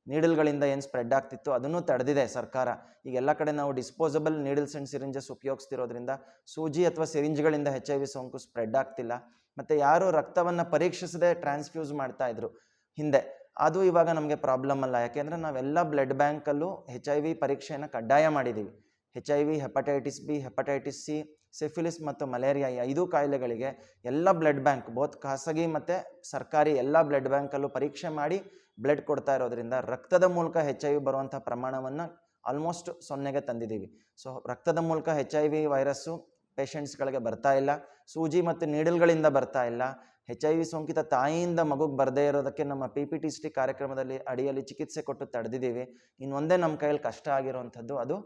ನೀಡಲ್ಗಳಿಂದ ಏನು ಸ್ಪ್ರೆಡ್ ಆಗ್ತಿತ್ತು ಅದನ್ನು ತಡೆದಿದೆ ಸರ್ಕಾರ. ಈಗ ಎಲ್ಲ ಕಡೆ ನಾವು ಡಿಸ್ಪೋಸಬಲ್ ನೀಡಲ್ಸ್ ಆ್ಯಂಡ್ ಸಿರಿಂಜಸ್ ಉಪಯೋಗಿಸ್ತಿರೋದ್ರಿಂದ ಸೂಜಿ ಅಥವಾ ಸಿರಿಂಜ್ಗಳಿಂದ ಹೆಚ್ ಐ ವಿ ಸೋಂಕು ಸ್ಪ್ರೆಡ್ ಆಗ್ತಿಲ್ಲ. ಮತ್ತು ಯಾರು ರಕ್ತವನ್ನು ಪರೀಕ್ಷಿಸದೆ ಟ್ರಾನ್ಸ್ಫ್ಯೂಸ್ ಮಾಡ್ತಾ ಇದ್ರು ಹಿಂದೆ. ಅದು ಇವಾಗ ನಮಗೆ ಪ್ರಾಬ್ಲಮ್ ಅಲ್ಲ. ಯಾಕೆಂದರೆ ನಾವೆಲ್ಲ ಬ್ಲಡ್ ಬ್ಯಾಂಕಲ್ಲೂ ಹೆಚ್ ಐ ವಿ ಪರೀಕ್ಷೆಯನ್ನು ಕಡ್ಡಾಯ ಮಾಡಿದ್ದೀವಿ H I V hepatitis B hepatitis C syphilis ಮತ್ತು ಮಲೇರಿಯಾ ಈ ಐದು ಕಾಯಿಲೆಗಳಿಗೆ ಎಲ್ಲ ಬ್ಲಡ್ ಬ್ಯಾಂಕ್ ಬೋತ್ ಖಾಸಗಿ ಮತ್ತು ಸರ್ಕಾರಿ ಎಲ್ಲ ಬ್ಲಡ್ ಬ್ಯಾಂಕಲ್ಲೂ ಪರೀಕ್ಷೆ ಮಾಡಿ ಬ್ಲಡ್ ಕೊಡ್ತಾ ಇರೋದ್ರಿಂದ ರಕ್ತದ ಮೂಲಕ ಹೆಚ್ ಐ ವಿ ಬರುವಂಥ ಪ್ರಮಾಣವನ್ನು ಆಲ್ಮೋಸ್ಟ್ ಸೊನ್ನೆಗೆ ತಂದಿದ್ದೀವಿ. ಸೊ ರಕ್ತದ ಮೂಲಕ ಹೆಚ್ ಐ ವಿ ವೈರಸ್ಸು ಪೇಷಂಟ್ಸ್ಗಳಿಗೆ ಬರ್ತಾ ಇಲ್ಲ. ಸೂಜಿ ಮತ್ತು ನೀಡಲ್ಗಳಿಂದ ಬರ್ತಾ ಇಲ್ಲ. ಹೆಚ್ ಐ ವಿ ಸೋಂಕಿತ ತಾಯಿಯಿಂದ ಮಗುಗೆ ಬರದೇ ಇರೋದಕ್ಕೆ ನಮ್ಮ P P T C T ಕಾರ್ಯಕ್ರಮದಲ್ಲಿ ಅಡಿಯಲ್ಲಿ ಚಿಕಿತ್ಸೆ ಕೊಟ್ಟು ತಡೆದಿದ್ದೀವಿ. ಇನ್ನೊಂದೇ ನಮ್ಮ ಕೈಯಲ್ಲಿ ಕಷ್ಟ ಆಗಿರುವಂಥದ್ದು ಅದು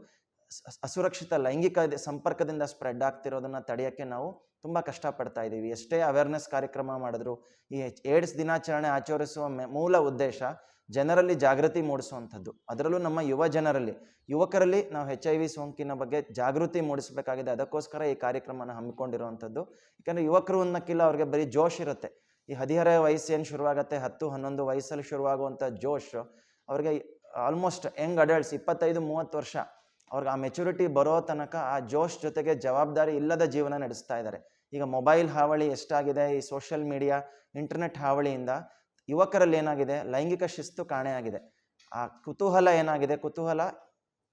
ಅಸುರಕ್ಷಿತ ಲೈಂಗಿಕ ಸಂಪರ್ಕದಿಂದ ಸ್ಪ್ರೆಡ್ ಆಗ್ತಿರೋದನ್ನು ತಡೆಯೋಕ್ಕೆ ನಾವು ತುಂಬ ಕಷ್ಟಪಡ್ತಾ ಇದ್ದೀವಿ. ಎಷ್ಟೇ ಅವೇರ್ನೆಸ್ ಕಾರ್ಯಕ್ರಮ ಮಾಡಿದ್ರು, ಈ ಎಚ್- ಏಡ್ಸ್ ದಿನಾಚರಣೆ ಆಚರಿಸುವ ಮೂಲ ಉದ್ದೇಶ ಜನರಲ್ಲಿ ಜಾಗೃತಿ ಮೂಡಿಸುವಂಥದ್ದು. ಅದರಲ್ಲೂ ನಮ್ಮ ಯುವ ಜನರಲ್ಲಿ, ಯುವಕರಲ್ಲಿ ನಾವು ಹೆಚ್ ಐ ವಿ ಸೋಂಕಿನ ಬಗ್ಗೆ ಜಾಗೃತಿ ಮೂಡಿಸಬೇಕಾಗಿದೆ. ಅದಕ್ಕೋಸ್ಕರ ಈ ಕಾರ್ಯಕ್ರಮನ ಹಮ್ಮಿಕೊಂಡಿರುವಂಥದ್ದು. ಯಾಕಂದರೆ ಯುವಕರು ಅನ್ನಕ್ಕಿಲ್ಲ, ಅವ್ರಿಗೆ ಬರೀ ಜೋಶ್ ಇರುತ್ತೆ. ಈ ಹದಿಹರ ವಯಸ್ಸು ಏನು ಶುರುವಾಗುತ್ತೆ? ಹತ್ತು, ಹನ್ನೊಂದು ವಯಸ್ಸಲ್ಲಿ ಶುರುವಾಗುವಂಥ ಜೋಶ್ ಅವ್ರಿಗೆ ಆಲ್ಮೋಸ್ಟ್ ಯಂಗ್ ಅಡಲ್ಟ್ಸ್ ಇಪ್ಪತ್ತೈದು, ಮೂವತ್ತು ವರ್ಷ ಅವ್ರಿಗೆ ಆ ಮೆಚುರಿಟಿ ಬರೋ ತನಕ ಆ ಜೋಶ್ ಜೊತೆಗೆ ಜವಾಬ್ದಾರಿ ಇಲ್ಲದ ಜೀವನ ನಡೆಸ್ತಾ ಇದ್ದಾರೆ ಈಗ ಮೊಬೈಲ್ ಹಾವಳಿ ಎಷ್ಟಾಗಿದೆ? ಈ ಸೋಷಿಯಲ್ ಮೀಡಿಯಾ ಇಂಟರ್ನೆಟ್ ಹಾವಳಿಯಿಂದ ಯುವಕರಲ್ಲಿ ಏನಾಗಿದೆ? ಲೈಂಗಿಕ ಶಿಸ್ತು ಕಾಣೆಯಾಗಿದೆ ಆ ಕುತೂಹಲ ಏನಾಗಿದೆ? ಕುತೂಹಲ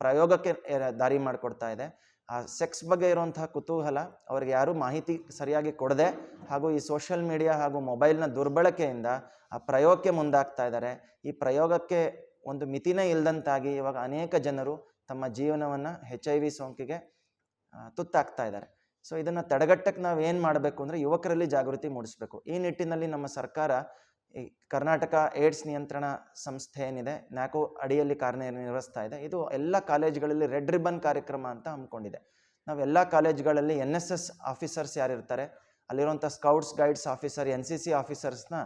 ಪ್ರಯೋಗಕ್ಕೆ ದಾರಿ ಮಾಡಿಕೊಡ್ತಾ ಇದೆ. ಆ ಸೆಕ್ಸ್ ಬಗ್ಗೆ ಇರುವಂತಹ ಕುತೂಹಲ ಅವ್ರಿಗೆ ಯಾರೂ ಮಾಹಿತಿ ಸರಿಯಾಗಿ ಕೊಡದೆ ಹಾಗೂ ಈ ಸೋಷಿಯಲ್ ಮೀಡಿಯಾ ಹಾಗೂ ಮೊಬೈಲ್ನ ದುರ್ಬಳಕೆಯಿಂದ ಆ ಪ್ರಯೋಗಕ್ಕೆ ಮುಂದಾಗ್ತಾ ಇದ್ದಾರೆ ಈ ಪ್ರಯೋಗಕ್ಕೆ ಒಂದು ಮಿತಿನೇ ಇಲ್ಲದಂತಾಗಿ ಇವಾಗ ಅನೇಕ ಜನರು ತಮ್ಮ ಜೀವನವನ್ನು ಹೆಚ್ ಐ ವಿ ಸೋಂಕಿಗೆ ತುತ್ತಾಗ್ತಾ ಇದ್ದಾರೆ. ಸೊ ಇದನ್ನು ತಡೆಗಟ್ಟಕ್ಕೆ ನಾವು ಏನು ಮಾಡಬೇಕು ಅಂದರೆ ಯುವಕರಲ್ಲಿ ಜಾಗೃತಿ ಮೂಡಿಸಬೇಕು. ಈ ನಿಟ್ಟಿನಲ್ಲಿ ನಮ್ಮ ಸರ್ಕಾರ ಈ ಕರ್ನಾಟಕ ಏಡ್ಸ್ ನಿಯಂತ್ರಣ ಸಂಸ್ಥೆ ಏನಿದೆ, ನ್ಯಾಕೋ ಅಡಿಯಲ್ಲಿ ಕಾರ್ಯನಿರ್ವಹಿಸ್ತಾ ಇದೆ. ಇದು ಎಲ್ಲ ಕಾಲೇಜುಗಳಲ್ಲಿ ರೆಡ್ ರಿಬನ್ ಕಾರ್ಯಕ್ರಮ ಅಂತ ಹಮ್ಮಿಕೊಂಡಿದೆ. ನಾವು ಎಲ್ಲ ಕಾಲೇಜುಗಳಲ್ಲಿ ಎನ್ ಎಸ್ ಎಸ್ ಆಫೀಸರ್ಸ್ ಯಾರಿರ್ತಾರೆ ಅಲ್ಲಿರುವಂಥ scouts guides officer N C C ಆಫೀಸರ್ಸ್ನ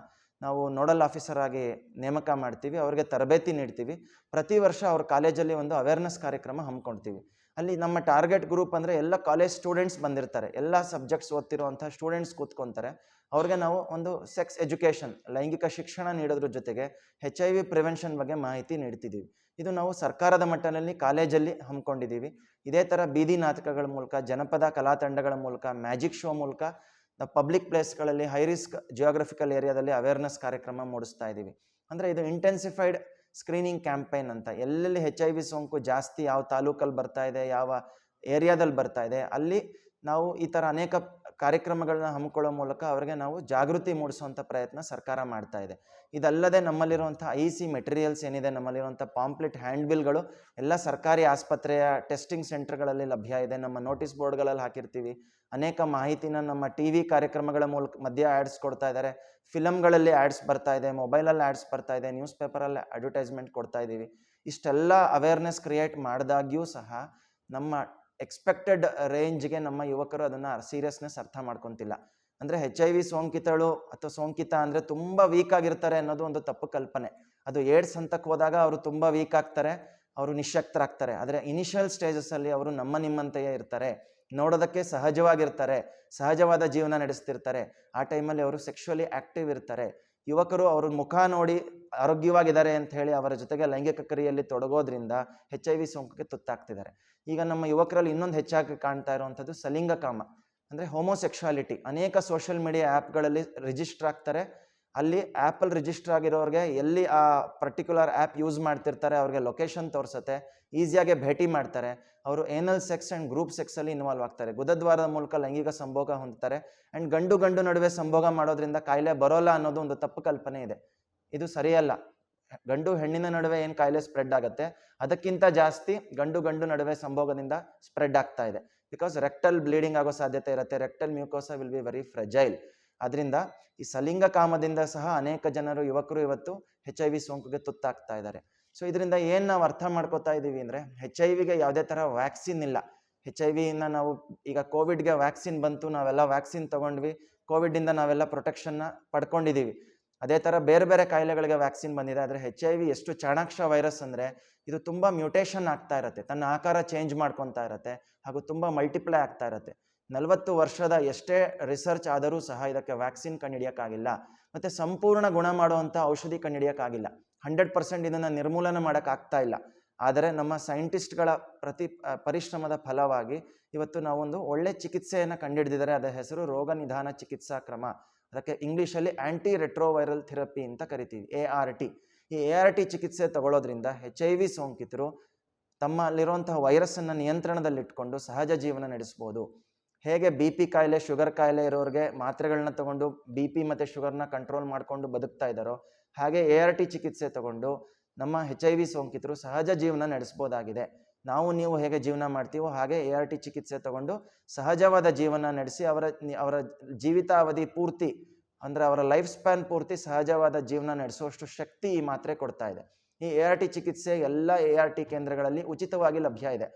ನಾವು ನೋಡಲ್ ಆಫೀಸರ್ ಆಗಿ ನೇಮಕ ಮಾಡ್ತೀವಿ, ಅವ್ರಿಗೆ ತರಬೇತಿ ನೀಡ್ತೀವಿ. ಪ್ರತಿ ವರ್ಷ ಅವ್ರ ಕಾಲೇಜಲ್ಲಿ ಒಂದು ಅವೇರ್ನೆಸ್ ಕಾರ್ಯಕ್ರಮ ಹಮ್ಮಿಕೊಳ್ತೀವಿ ಅಲ್ಲಿ ನಮ್ಮ ಟಾರ್ಗೆಟ್ ಗ್ರೂಪ್ ಅಂದರೆ ಎಲ್ಲ ಕಾಲೇಜ್ ಸ್ಟೂಡೆಂಟ್ಸ್ ಬಂದಿರ್ತಾರೆ. ಎಲ್ಲ ಸಬ್ಜೆಕ್ಟ್ಸ್ ಓದ್ತಿರುವಂಥ ಸ್ಟೂಡೆಂಟ್ಸ್ ಕೂತ್ಕೊತಾರೆ. ಅವ್ರಿಗೆ ನಾವು ಒಂದು ಸೆಕ್ಸ್ ಎಜುಕೇಷನ್ ಲೈಂಗಿಕ ಶಿಕ್ಷಣ ನೀಡೋದ್ರ ಜೊತೆಗೆ ಹೆಚ್ ಐ ವಿ ಪ್ರಿವೆನ್ಷನ್ ಬಗ್ಗೆ ಮಾಹಿತಿ ನೀಡ್ತಿದ್ದೀವಿ ಇದು ನಾವು ಸರ್ಕಾರದ ಮಟ್ಟದಲ್ಲಿ ಕಾಲೇಜಲ್ಲಿ ಹಮ್ಮಿಕೊಂಡಿದ್ದೀವಿ ಇದೇ ಥರ ಬೀದಿ ನಾಟಕಗಳ ಮೂಲಕ, ಜನಪದ ಕಲಾ ತಂಡಗಳ ಮೂಲಕ ಮ್ಯಾಜಿಕ್ ಶೋ ಮೂಲಕ ಪಬ್ಲಿಕ್ ಪ್ಲೇಸ್ಗಳಲ್ಲಿ ಹೈ ರಿಸ್ಕ್ ಜಿಯೋಗ್ರಫಿಕಲ್ ಏರಿಯಾದಲ್ಲಿ ಅವೇರ್ನೆಸ್ ಕಾರ್ಯಕ್ರಮ ಮೂಡಿಸ್ತಾ ಇದ್ದೀವಿ ಅಂದರೆ ಇದು ಇಂಟೆನ್ಸಿಫೈಡ್ ಸ್ಕ್ರೀನಿಂಗ್ ಕ್ಯಾಂಪೇನ್ ಅಂತ. ಎಲ್ಲೆಲ್ಲಿ ಹೆಚ್ ಐ ವಿ ಸೋಂಕು ಜಾಸ್ತಿ ಯಾವ ತಾಲೂಕಲ್ಲಿ ಬರ್ತಾ ಇದೆ, ಯಾವ ಏರಿಯಾದಲ್ಲಿ ಬರ್ತಾ ಇದೆ, ಅಲ್ಲಿ ನಾವು ಈ ಥರ ಅನೇಕ ಕಾರ್ಯಕ್ರಮಗಳನ್ನ ಹಮ್ಮಿಕೊಳ್ಳೋ ಮೂಲಕ ಅವರಿಗೆ ನಾವು ಜಾಗೃತಿ ಮೂಡಿಸುವಂಥ ಪ್ರಯತ್ನ ಸರ್ಕಾರ ಮಾಡ್ತಾ ಇದೆ. ಇದಲ್ಲದೆ ನಮ್ಮಲ್ಲಿರುವಂಥ ಐ ಸಿ ಮೆಟೀರಿಯಲ್ಸ್ ಏನಿದೆ ನಮ್ಮಲ್ಲಿರುವಂಥ ಪಾಂಪ್ಲೆಟ್ ಹ್ಯಾಂಡ್ ಬಿಲ್ಗಳು ಎಲ್ಲ ಸರ್ಕಾರಿ ಆಸ್ಪತ್ರೆಯ ಟೆಸ್ಟಿಂಗ್ ಸೆಂಟರ್ಗಳಲ್ಲಿ ಲಭ್ಯ ಇದೆ. ನಮ್ಮ ನೋಟಿಸ್ ಬೋರ್ಡ್ಗಳಲ್ಲಿ ಹಾಕಿರ್ತೀವಿ. ಅನೇಕ ಮಾಹಿತಿನ ನಮ್ಮ ಟಿ ವಿ ಕಾರ್ಯಕ್ರಮಗಳ ಮೂಲಕ ಮಧ್ಯೆ ಆ್ಯಡ್ಸ್ ಕೊಡ್ತಾ ಇದ್ದಾರೆ. ಫಿಲಮ್ಗಳಲ್ಲಿ ಆ್ಯಡ್ಸ್ ಬರ್ತಾ ಇದೆ. ಮೊಬೈಲಲ್ಲಿ ಆ್ಯಡ್ಸ್ ಬರ್ತಾ ಇದೆ. ನ್ಯೂಸ್ ಪೇಪರಲ್ಲಿ ಅಡ್ವರ್ಟೈಸ್ಮೆಂಟ್ ಕೊಡ್ತಾ ಇದ್ದೀವಿ. ಇಷ್ಟೆಲ್ಲ ಅವೇರ್ನೆಸ್ ಕ್ರಿಯೇಟ್ ಮಾಡಿದಾಗ್ಯೂ ಸಹ ನಮ್ಮ ಎಕ್ಸ್ಪೆಕ್ಟೆಡ್ ರೇಂಜ್ಗೆ ನಮ್ಮ ಯುವಕರು ಅದನ್ನು ಸೀರಿಯಸ್ನೆಸ್ ಅರ್ಥ ಮಾಡ್ಕೊತಿಲ್ಲ. ಅಂದರೆ ಹೆಚ್ ಐ ವಿ ಸೋಂಕಿತಳು ಅಥವಾ ಸೋಂಕಿತ ಅಂದರೆ ತುಂಬ ವೀಕ್ ಆಗಿರ್ತಾರೆ ಅನ್ನೋದು ಒಂದು ತಪ್ಪು ಕಲ್ಪನೆ. ಅದು ಏಡ್ಸ್ ಹಂತಕ್ಕೆ ಹೋದಾಗ ಅವರು ತುಂಬ ವೀಕ್ ಆಗ್ತಾರೆ, ಅವರು ನಿಶಕ್ತರಾಗ್ತಾರೆ ಆದರೆ ಇನಿಷಿಯಲ್ ಸ್ಟೇಜಸ್ಸಲ್ಲಿ ಅವರು ನಮ್ಮ ನಿಮ್ಮಂತೆಯೇ ಇರ್ತಾರೆ. ನೋಡೋದಕ್ಕೆ ಸಹಜವಾಗಿರ್ತಾರೆ, ಸಹಜವಾದ ಜೀವನ ನಡೆಸ್ತಿರ್ತಾರೆ. ಆ ಟೈಮಲ್ಲಿ ಅವರು ಸೆಕ್ಷುವಲಿ ಆ್ಯಕ್ಟಿವ್ ಇರ್ತಾರೆ. ಯುವಕರು ಅವ್ರ ಮುಖ ನೋಡಿ ಆರೋಗ್ಯವಾಗಿದ್ದಾರೆ ಅಂತ ಹೇಳಿ ಅವರ ಜೊತೆಗೆ ಲೈಂಗಿಕ ಕ್ರಿಯೆಯಲ್ಲಿ ತೊಡಗೋದ್ರಿಂದ ಹೆಚ್ ಐ ವಿ ಸೋಂಕಿಗೆ ತುತ್ತಾಗ್ತಿದ್ದಾರೆ. ಈಗ ನಮ್ಮ ಯುವಕರಲ್ಲಿ ಇನ್ನೊಂದು ಹೆಚ್ಚಾಗಿ ಕಾಣ್ತಾ ಇರುವಂಥದ್ದು ಸಲಿಂಗ ಕಾಮ ಅಂದರೆ ಹೋಮೋಸೆಕ್ಷುಯಾಲಿಟಿ ಅನೇಕ ಸೋಷಿಯಲ್ ಮೀಡಿಯಾ ಆ್ಯಪ್ಗಳಲ್ಲಿ ರಿಜಿಸ್ಟರ್ ಆಗ್ತಾರೆ. ಅಲ್ಲಿ ಆ್ಯಪಲ್ಲಿ ರಿಜಿಸ್ಟರ್ ಆಗಿರೋರಿಗೆ ಎಲ್ಲಿ ಆ ಪರ್ಟಿಕ್ಯುಲರ್ ಆ್ಯಪ್ ಯೂಸ್ ಮಾಡ್ತಿರ್ತಾರೆ, ಅವ್ರಿಗೆ ಲೊಕೇಶನ್ ತೋರಿಸುತ್ತೆ ಈಸಿಯಾಗಿ ಭೇಟಿ ಮಾಡ್ತಾರೆ. ಅವರು ಏನಲ್ ಸೆಕ್ಸ್ ಆ್ಯಂಡ್ ಗ್ರೂಪ್ ಸೆಕ್ಸಲ್ಲಿ ಇನ್ವಾಲ್ವ್ ಆಗ್ತಾರೆ. ಗುದದ್ವಾರದ ಮೂಲಕ ಲೈಂಗಿಕ ಸಂಭೋಗ ಹೊಂದ್ತಾರೆ. ಆ್ಯಂಡ್ ಗಂಡು ಗಂಡು ನಡುವೆ ಸಂಭೋಗ ಮಾಡೋದ್ರಿಂದ ಕಾಯಿಲೆ ಬರೋಲ್ಲ ಅನ್ನೋದು ಒಂದು ತಪ್ಪು ಕಲ್ಪನೆ ಇದೆ. ಇದು ಸರಿಯಲ್ಲ. ಗಂಡು ಹೆಣ್ಣಿನ ನಡುವೆ ಏನು ಕಾಯಿಲೆ ಸ್ಪ್ರೆಡ್ ಆಗುತ್ತೆ? ಅದಕ್ಕಿಂತ ಜಾಸ್ತಿ ಗಂಡು ಗಂಡು ನಡುವೆ ಸಂಭೋಗದಿಂದ ಸ್ಪ್ರೆಡ್ ಆಗ್ತಾ ಇದೆ. ಬಿಕಾಸ್ ರೆಕ್ಟಲ್ ಬ್ಲೀಡಿಂಗ್ ಆಗೋ ಸಾಧ್ಯತೆ ಇರುತ್ತೆ. Rectal mucosa will be very fragile ಅದರಿಂದ ಈ ಸಲಿಂಗ ಕಾಮದಿಂದ ಸಹ ಅನೇಕ ಜನರು, ಯುವಕರು ಇವತ್ತು ಹೆಚ್ ಐ ವಿ ಸೋಂಕಿಗೆ ತುತ್ತಾಗ್ತಾ ಇದ್ದಾರೆ. ಸೊ ಇದರಿಂದ ಏನು ನಾವು ಅರ್ಥ ಮಾಡ್ಕೋತಾ ಇದ್ದೀವಿ ಅಂದರೆ ಹೆಚ್ ಐ ವಿಗೆ ಯಾವುದೇ ಥರ ವ್ಯಾಕ್ಸಿನ್ ಇಲ್ಲ. ಹೆಚ್ ಐ ವಿನ ನಾವು ಈಗ ಕೋವಿಡ್ಗೆ ವ್ಯಾಕ್ಸಿನ್ ಬಂತು, ನಾವೆಲ್ಲ ವ್ಯಾಕ್ಸಿನ್ ಕೋವಿಡ್ ಇಂದ ನಾವೆಲ್ಲ ಪ್ರೊಟೆಕ್ಷನ್ನ ಪಡ್ಕೊಂಡಿದ್ದೀವಿ ಅದೇ ಥರ ಬೇರೆ ಬೇರೆ ಕಾಯಿಲೆಗಳಿಗೆ ವ್ಯಾಕ್ಸಿನ್ ಬಂದಿದೆ. ಆದರೆ ಹೆಚ್ ಐ ವಿ ಎಷ್ಟು ಚಾಣಾಕ್ಷ ವೈರಸ್ ಅಂದರೆ ಇದು ತುಂಬ ಮ್ಯೂಟೇಷನ್ ಆಗ್ತಾ ಇರುತ್ತೆ. ತನ್ನ ಆಕಾರ ಚೇಂಜ್ ಮಾಡ್ಕೊತಾ ಇರುತ್ತೆ. ಹಾಗೂ ತುಂಬ ಮಲ್ಟಿಪ್ಲೈ ಆಗ್ತಾ ಇರುತ್ತೆ. ನಲವತ್ತು ವರ್ಷದ ಎಷ್ಟೇ ರಿಸರ್ಚ್ ಆದರೂ ಸಹ ಇದಕ್ಕೆ ವ್ಯಾಕ್ಸಿನ್ ಕಂಡುಹಿಡಿಯೋಕ್ಕಾಗಿಲ್ಲ ಮತ್ತು ಸಂಪೂರ್ಣ ಗುಣ ಮಾಡುವಂಥ ಔಷಧಿ ಕಂಡುಹಿಡಿಯೋಕ್ಕಾಗಿಲ್ಲ ಹಂಡ್ರೆಡ್ ಪರ್ಸೆಂಟ್ ಇದನ್ನು ನಿರ್ಮೂಲನೆ ಮಾಡೋಕ್ಕಾಗ್ತಾ ಇಲ್ಲ. ಆದರೆ ನಮ್ಮ ಸೈಂಟಿಸ್ಟ್ಗಳ ಪ್ರತಿ ಪರಿಶ್ರಮದ ಫಲವಾಗಿ ಇವತ್ತು ನಾವೊಂದು ಒಳ್ಳೆ ಚಿಕಿತ್ಸೆಯನ್ನು ಕಂಡುಹಿಡಿದಿದ್ದಾರೆ ಅದರ ಹೆಸರು ರೋಗ ನಿಧಾನ ಚಿಕಿತ್ಸಾ ಕ್ರಮ. ಅದಕ್ಕೆ ಇಂಗ್ಲೀಷಲ್ಲಿ ಆ್ಯಂಟಿ ರೆಟ್ರೋವೈರಲ್ ಥೆರಪಿ ಅಂತ ಕರಿತೀವಿ ಎ ಆರ್ ಟಿ ಈ ಎ ಆರ್ ಟಿ ಚಿಕಿತ್ಸೆ ತಗೊಳ್ಳೋದ್ರಿಂದ ಹೆಚ್ ಐ ವಿ ಸೋಂಕಿತರು ತಮ್ಮಲ್ಲಿರುವಂತಹ ವೈರಸ್ಸನ್ನು ನಿಯಂತ್ರಣದಲ್ಲಿಟ್ಕೊಂಡು ಸಹಜ ಜೀವನ ನಡೆಸ್ಬೋದು. ಹೇಗೆ ಬಿ ಪಿ ಕಾಯಿಲೆ, ಶುಗರ್ ಕಾಯಿಲೆ ಇರೋರಿಗೆ ಮಾತ್ರೆಗಳನ್ನ ತಗೊಂಡು ಬಿ ಪಿ ಮತ್ತು ಶುಗರ್ನ ಕಂಟ್ರೋಲ್ ಮಾಡಿಕೊಂಡು ಬದುಕ್ತಾ ಇದ್ದಾರೋ ಹಾಗೆ ಎ ಆರ್ ಟಿ ಚಿಕಿತ್ಸೆ ತಗೊಂಡು ನಮ್ಮ ಹೆಚ್ ಐ ವಿ ಸೋಂಕಿತರು ಸಹಜ ಜೀವನ ನಡೆಸ್ಬೋದಾಗಿದೆ. ನಾವು ನೀವು ಹೇಗೆ ಜೀವನ ಮಾಡ್ತೀವೋ ಹಾಗೆ ಎ ಆರ್ ಟಿ ಚಿಕಿತ್ಸೆ ತಗೊಂಡು ಸಹಜವಾದ ಜೀವನ ನಡೆಸಿ ಅವರ ಅವರ ಜೀವಿತಾವಧಿ ಪೂರ್ತಿ, ಅಂದರೆ ಅವರ ಲೈಫ್ ಸ್ಪ್ಯಾನ್ ಪೂರ್ತಿ ಸಹಜವಾದ ಜೀವನ ನಡೆಸುವಷ್ಟು ಶಕ್ತಿ ಈ ಮಾತ್ರೆ ಕೊಡ್ತಾ ಇದೆ. ಈ ಎ ಆರ್ ಟಿ ಚಿಕಿತ್ಸೆ ಎಲ್ಲ ಎ ಆರ್ ಟಿ ಕೇಂದ್ರಗಳಲ್ಲಿ ಉಚಿತವಾಗಿ ಲಭ್ಯ ಇದೆ.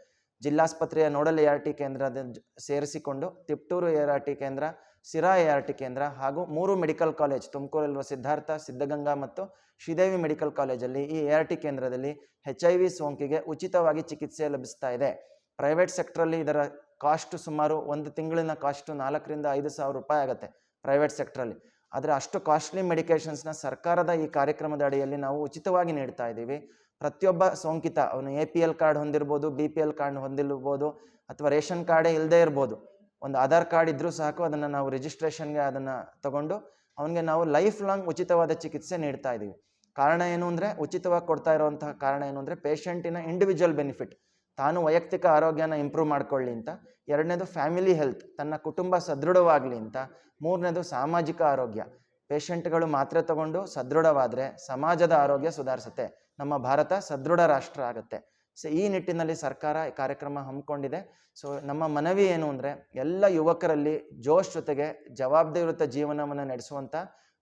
ಜಿಲ್ಲಾಸ್ಪತ್ರೆಯ ನೋಡಲ್ ಎ ಆರ್ ಟಿ ಕೇಂದ್ರದ ಸೇರಿಸಿಕೊಂಡು ತಿಪ್ಟೂರು ಎ ಆರ್ ಟಿ ಕೇಂದ್ರ ಸಿರಾ ಎ ಆರ್ ಟಿ ಕೇಂದ್ರ ಹಾಗೂ ಮೂರು ಮೆಡಿಕಲ್ ಕಾಲೇಜ್ ತುಮಕೂರಲ್ಲಿರುವ ಸಿದ್ಧಾರ್ಥ, ಸಿದ್ಧಗಂಗಾ ಮತ್ತು ಶ್ರೀದೇವಿ ಮೆಡಿಕಲ್ ಕಾಲೇಜಲ್ಲಿ ಈ ಎ ಆರ್ ಟಿ ಕೇಂದ್ರದಲ್ಲಿ ಹೆಚ್ ಐ ವಿ ಸೋಂಕಿಗೆ ಉಚಿತವಾಗಿ ಚಿಕಿತ್ಸೆ ಲಭಿಸ್ತಾ ಇದೆ. ಪ್ರೈವೇಟ್ ಸೆಕ್ಟ್ರಲ್ಲಿ ಇದರ ಕಾಸ್ಟ್ ಸುಮಾರು ಒಂದು ತಿಂಗಳಿನ ಕಾಸ್ಟು ನಾಲ್ಕರಿಂದ ಐದು ಸಾವಿರ ರೂಪಾಯಿ ಆಗುತ್ತೆ ಪ್ರೈವೇಟ್ ಸೆಕ್ಟ್ರಲ್ಲಿ. ಆದರೆ ಅಷ್ಟು ಕಾಸ್ಟ್ಲಿ ಮೆಡಿಕೇಷನ್ಸ್ನ ಸರ್ಕಾರದ ಈ ಕಾರ್ಯಕ್ರಮದ ಅಡಿಯಲ್ಲಿ ನಾವು ಉಚಿತವಾಗಿ ನೀಡ್ತಾ ಇದ್ದೀವಿ. ಪ್ರತಿಯೊಬ್ಬ ಸೋಂಕಿತ, ಅವನು ಎ ಪಿ ಎಲ್ ಕಾರ್ಡ್ ಹೊಂದಿರ್ಬೋದು ಬಿ ಪಿ ಎಲ್ ಕಾರ್ಡ್ ಹೊಂದಿರ್ಬೋದು, ಅಥವಾ ರೇಷನ್ ಕಾರ್ಡೇ ಇಲ್ಲದೇ ಇರ್ಬೋದು, ಒಂದು ಆಧಾರ್ ಕಾರ್ಡ್ ಇದ್ದರೂ ಸಾಕು, ಅದನ್ನು ನಾವು ರಿಜಿಸ್ಟ್ರೇಷನ್ಗೆ ಅದನ್ನು ತಗೊಂಡು, ಅವನಿಗೆ ನಾವು ಲೈಫ್ ಲಾಂಗ್ ಉಚಿತವಾದ ಚಿಕಿತ್ಸೆ ನೀಡ್ತಾ ಇದ್ದೀವಿ ಕಾರಣ ಏನು ಅಂದರೆ, ಉಚಿತವಾಗಿ ಕೊಡ್ತಾ ಇರುವಂತಹ ಕಾರಣ ಏನು ಅಂದರೆ ಪೇಷಂಟಿನ ಇಂಡಿವಿಜುವಲ್ ಬೆನಿಫಿಟ್ ತಾನು ವೈಯಕ್ತಿಕ ಆರೋಗ್ಯನ ಇಂಪ್ರೂವ್ ಮಾಡ್ಕೊಳ್ಳಿ ಅಂತ, ಎರಡನೇದು ಫ್ಯಾಮಿಲಿ ಹೆಲ್ತ್ ತನ್ನ ಕುಟುಂಬ ಸದೃಢವಾಗಲಿ ಅಂತ, ಮೂರನೇದು ಸಾಮಾಜಿಕ ಆರೋಗ್ಯ. ಪೇಷಂಟ್ಗಳು ಮಾತ್ರೆ ತಗೊಂಡು ಸದೃಢವಾದರೆ, ಸಮಾಜದ ಆರೋಗ್ಯ ಸುಧಾರಿಸುತ್ತೆ. ನಮ್ಮ ಭಾರತ ಸದೃಢ ರಾಷ್ಟ್ರ ಆಗುತ್ತೆ. ಸೊ, ಈ ನಿಟ್ಟಿನಲ್ಲಿ ಸರ್ಕಾರ ಈ ಕಾರ್ಯಕ್ರಮ ಹಮ್ಮಿಕೊಂಡಿದೆ. ಸೊ, ನಮ್ಮ ಮನವಿ ಏನು ಅಂದರೆ, ಎಲ್ಲ ಯುವಕರಲ್ಲಿ ಜೋಶ್ ಜೊತೆಗೆ ಜವಾಬ್ದಾರಿಯುತ ಜೀವನವನ್ನು ನಡೆಸುವಂಥ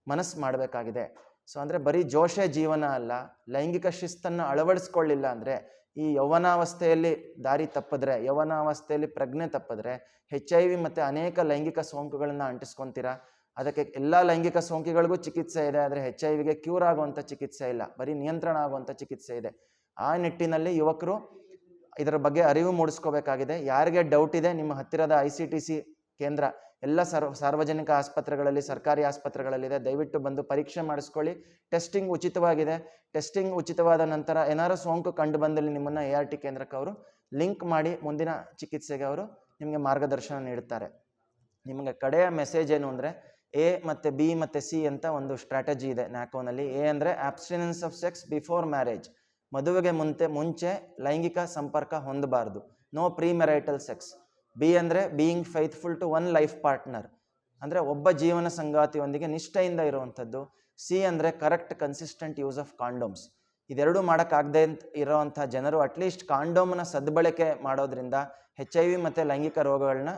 ಮನಸ್ಸು ಮಾಡಬೇಕಾಗಿದೆ. ಸೊ, ಅಂದರೆ ಬರೀ ಜೋಶೇ ಜೀವನ ಅಲ್ಲ, ಲೈಂಗಿಕ ಶಿಸ್ತನ್ನು ಅಳವಡಿಸ್ಕೊಳ್ಳಿಲ್ಲ ಅಂದರೆ, ಈ ಯೌವನಾವಸ್ಥೆಯಲ್ಲಿ ದಾರಿ ತಪ್ಪಿದ್ರೆ, ಯೌವನಾವಸ್ಥೆಯಲ್ಲಿ ಪ್ರಜ್ಞೆ ತಪ್ಪಿದ್ರೆ ಹೆಚ್ ಐ ವಿ ಮತ್ತು ಅನೇಕ ಲೈಂಗಿಕ ಸೋಂಕುಗಳನ್ನು ಅಂಟಿಸ್ಕೊತೀರಾ? ಅದಕ್ಕೆ ಎಲ್ಲ ಲೈಂಗಿಕ ಸೋಂಕಿಗಳಿಗೂ ಚಿಕಿತ್ಸೆ ಇದೆ, ಆದರೆ ಹೆಚ್ ಐ ವಿಗೆ ಕ್ಯೂರ್ ಆಗುವಂಥ ಚಿಕಿತ್ಸೆ ಇಲ್ಲ, ಬರೀ ನಿಯಂತ್ರಣ ಆಗುವಂಥ ಚಿಕಿತ್ಸೆ ಇದೆ. ಆ ನಿಟ್ಟಿನಲ್ಲಿ ಯುವಕರು ಇದರ ಬಗ್ಗೆ ಅರಿವು ಮೂಡಿಸ್ಕೋಬೇಕಾಗಿದೆ. ಯಾರಿಗೆ ಡೌಟ್ ಇದೆ, ನಿಮ್ಮ ಹತ್ತಿರದ ಐ ಸಿ ಟಿ ಸಿ ಕೇಂದ್ರ, ಎಲ್ಲ ಸರ್ವ, ಸಾರ್ವಜನಿಕ ಆಸ್ಪತ್ರೆಗಳಲ್ಲಿ, ಸರ್ಕಾರಿ ಆಸ್ಪತ್ರೆಗಳಲ್ಲಿದೆ, ದಯವಿಟ್ಟು ಬಂದು ಪರೀಕ್ಷೆ ಮಾಡಿಸ್ಕೊಳ್ಳಿ. ಟೆಸ್ಟಿಂಗ್ ಉಚಿತವಾಗಿದೆ. ಟೆಸ್ಟಿಂಗ್ ಉಚಿತವಾದ ನಂತರ ಏನಾರು ಸೋಂಕು ಕಂಡು ಬಂದಲ್ಲಿ ನಿಮ್ಮನ್ನು ಎ ಆರ್ ಟಿ ಕೇಂದ್ರಕ್ಕೆ ಅವರು ಲಿಂಕ್ ಮಾಡಿ ಮುಂದಿನ ಚಿಕಿತ್ಸೆಗೆ ಅವರು ನಿಮಗೆ ಮಾರ್ಗದರ್ಶನ ನೀಡುತ್ತಾರೆ. ನಿಮಗೆ ಕಡೆಯ ಮೆಸೇಜ್ ಏನು ಅಂದರೆ ಎ ಮತ್ತು ಬಿ ಮತ್ತು ಸಿ ಅಂತ ಒಂದು ಸ್ಟ್ರಾಟಜಿ ಇದೆ ನ್ಯಾಕೋನಲ್ಲಿ. ಎ ಅಂದರೆ abstinence of sex before marriage ಮದುವೆಗೆ ಮುಂತೆ, ಮುಂಚೆ ಲೈಂಗಿಕ ಸಂಪರ್ಕ ಹೊಂದಬಾರ್ದು. ನೋ ಪ್ರೀ ಸೆಕ್ಸ್ ಬಿ ಅಂದರೆ being faithful to one life partner ಅಂದರೆ ಒಬ್ಬ ಜೀವನ ಸಂಗಾತಿಯೊಂದಿಗೆ ನಿಷ್ಠೆಯಿಂದ ಇರುವಂಥದ್ದು. ಸಿ ಅಂದರೆ correct consistent use of condoms ಇದೆರಡೂ ಮಾಡೋಕ್ಕಾಗದೆ ಇರೋವಂಥ ಜನರು ಅಟ್ಲೀಸ್ಟ್ ಕಾಂಡೋಮ್ನ ಸದ್ಬಳಕೆ ಮಾಡೋದ್ರಿಂದ ಹೆಚ್ ಐ ವಿ ಮತ್ತು ಲೈಂಗಿಕ ರೋಗಗಳನ್ನ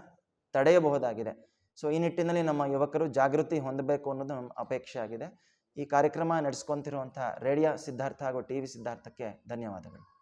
ತಡೆಯಬಹುದಾಗಿದೆ. ಸೊ ಈ ನಿಟ್ಟಿನಲ್ಲಿ ನಮ್ಮ ಯುವಕರು ಜಾಗೃತಿ ಹೊಂದಬೇಕು ಅನ್ನೋದು ನಮ್ಮ ಅಪೇಕ್ಷೆ ಆಗಿದೆ. ಈ ಕಾರ್ಯಕ್ರಮ ನಡೆಸ್ಕೊಂತಿರುವಂಥ ರೇಡಿಯೋ ಸಿದ್ಧಾರ್ಥ ಹಾಗೂ ಟಿ ವಿ ಸಿದ್ಧಾರ್ಥಕ್ಕೆ ಧನ್ಯವಾದಗಳು.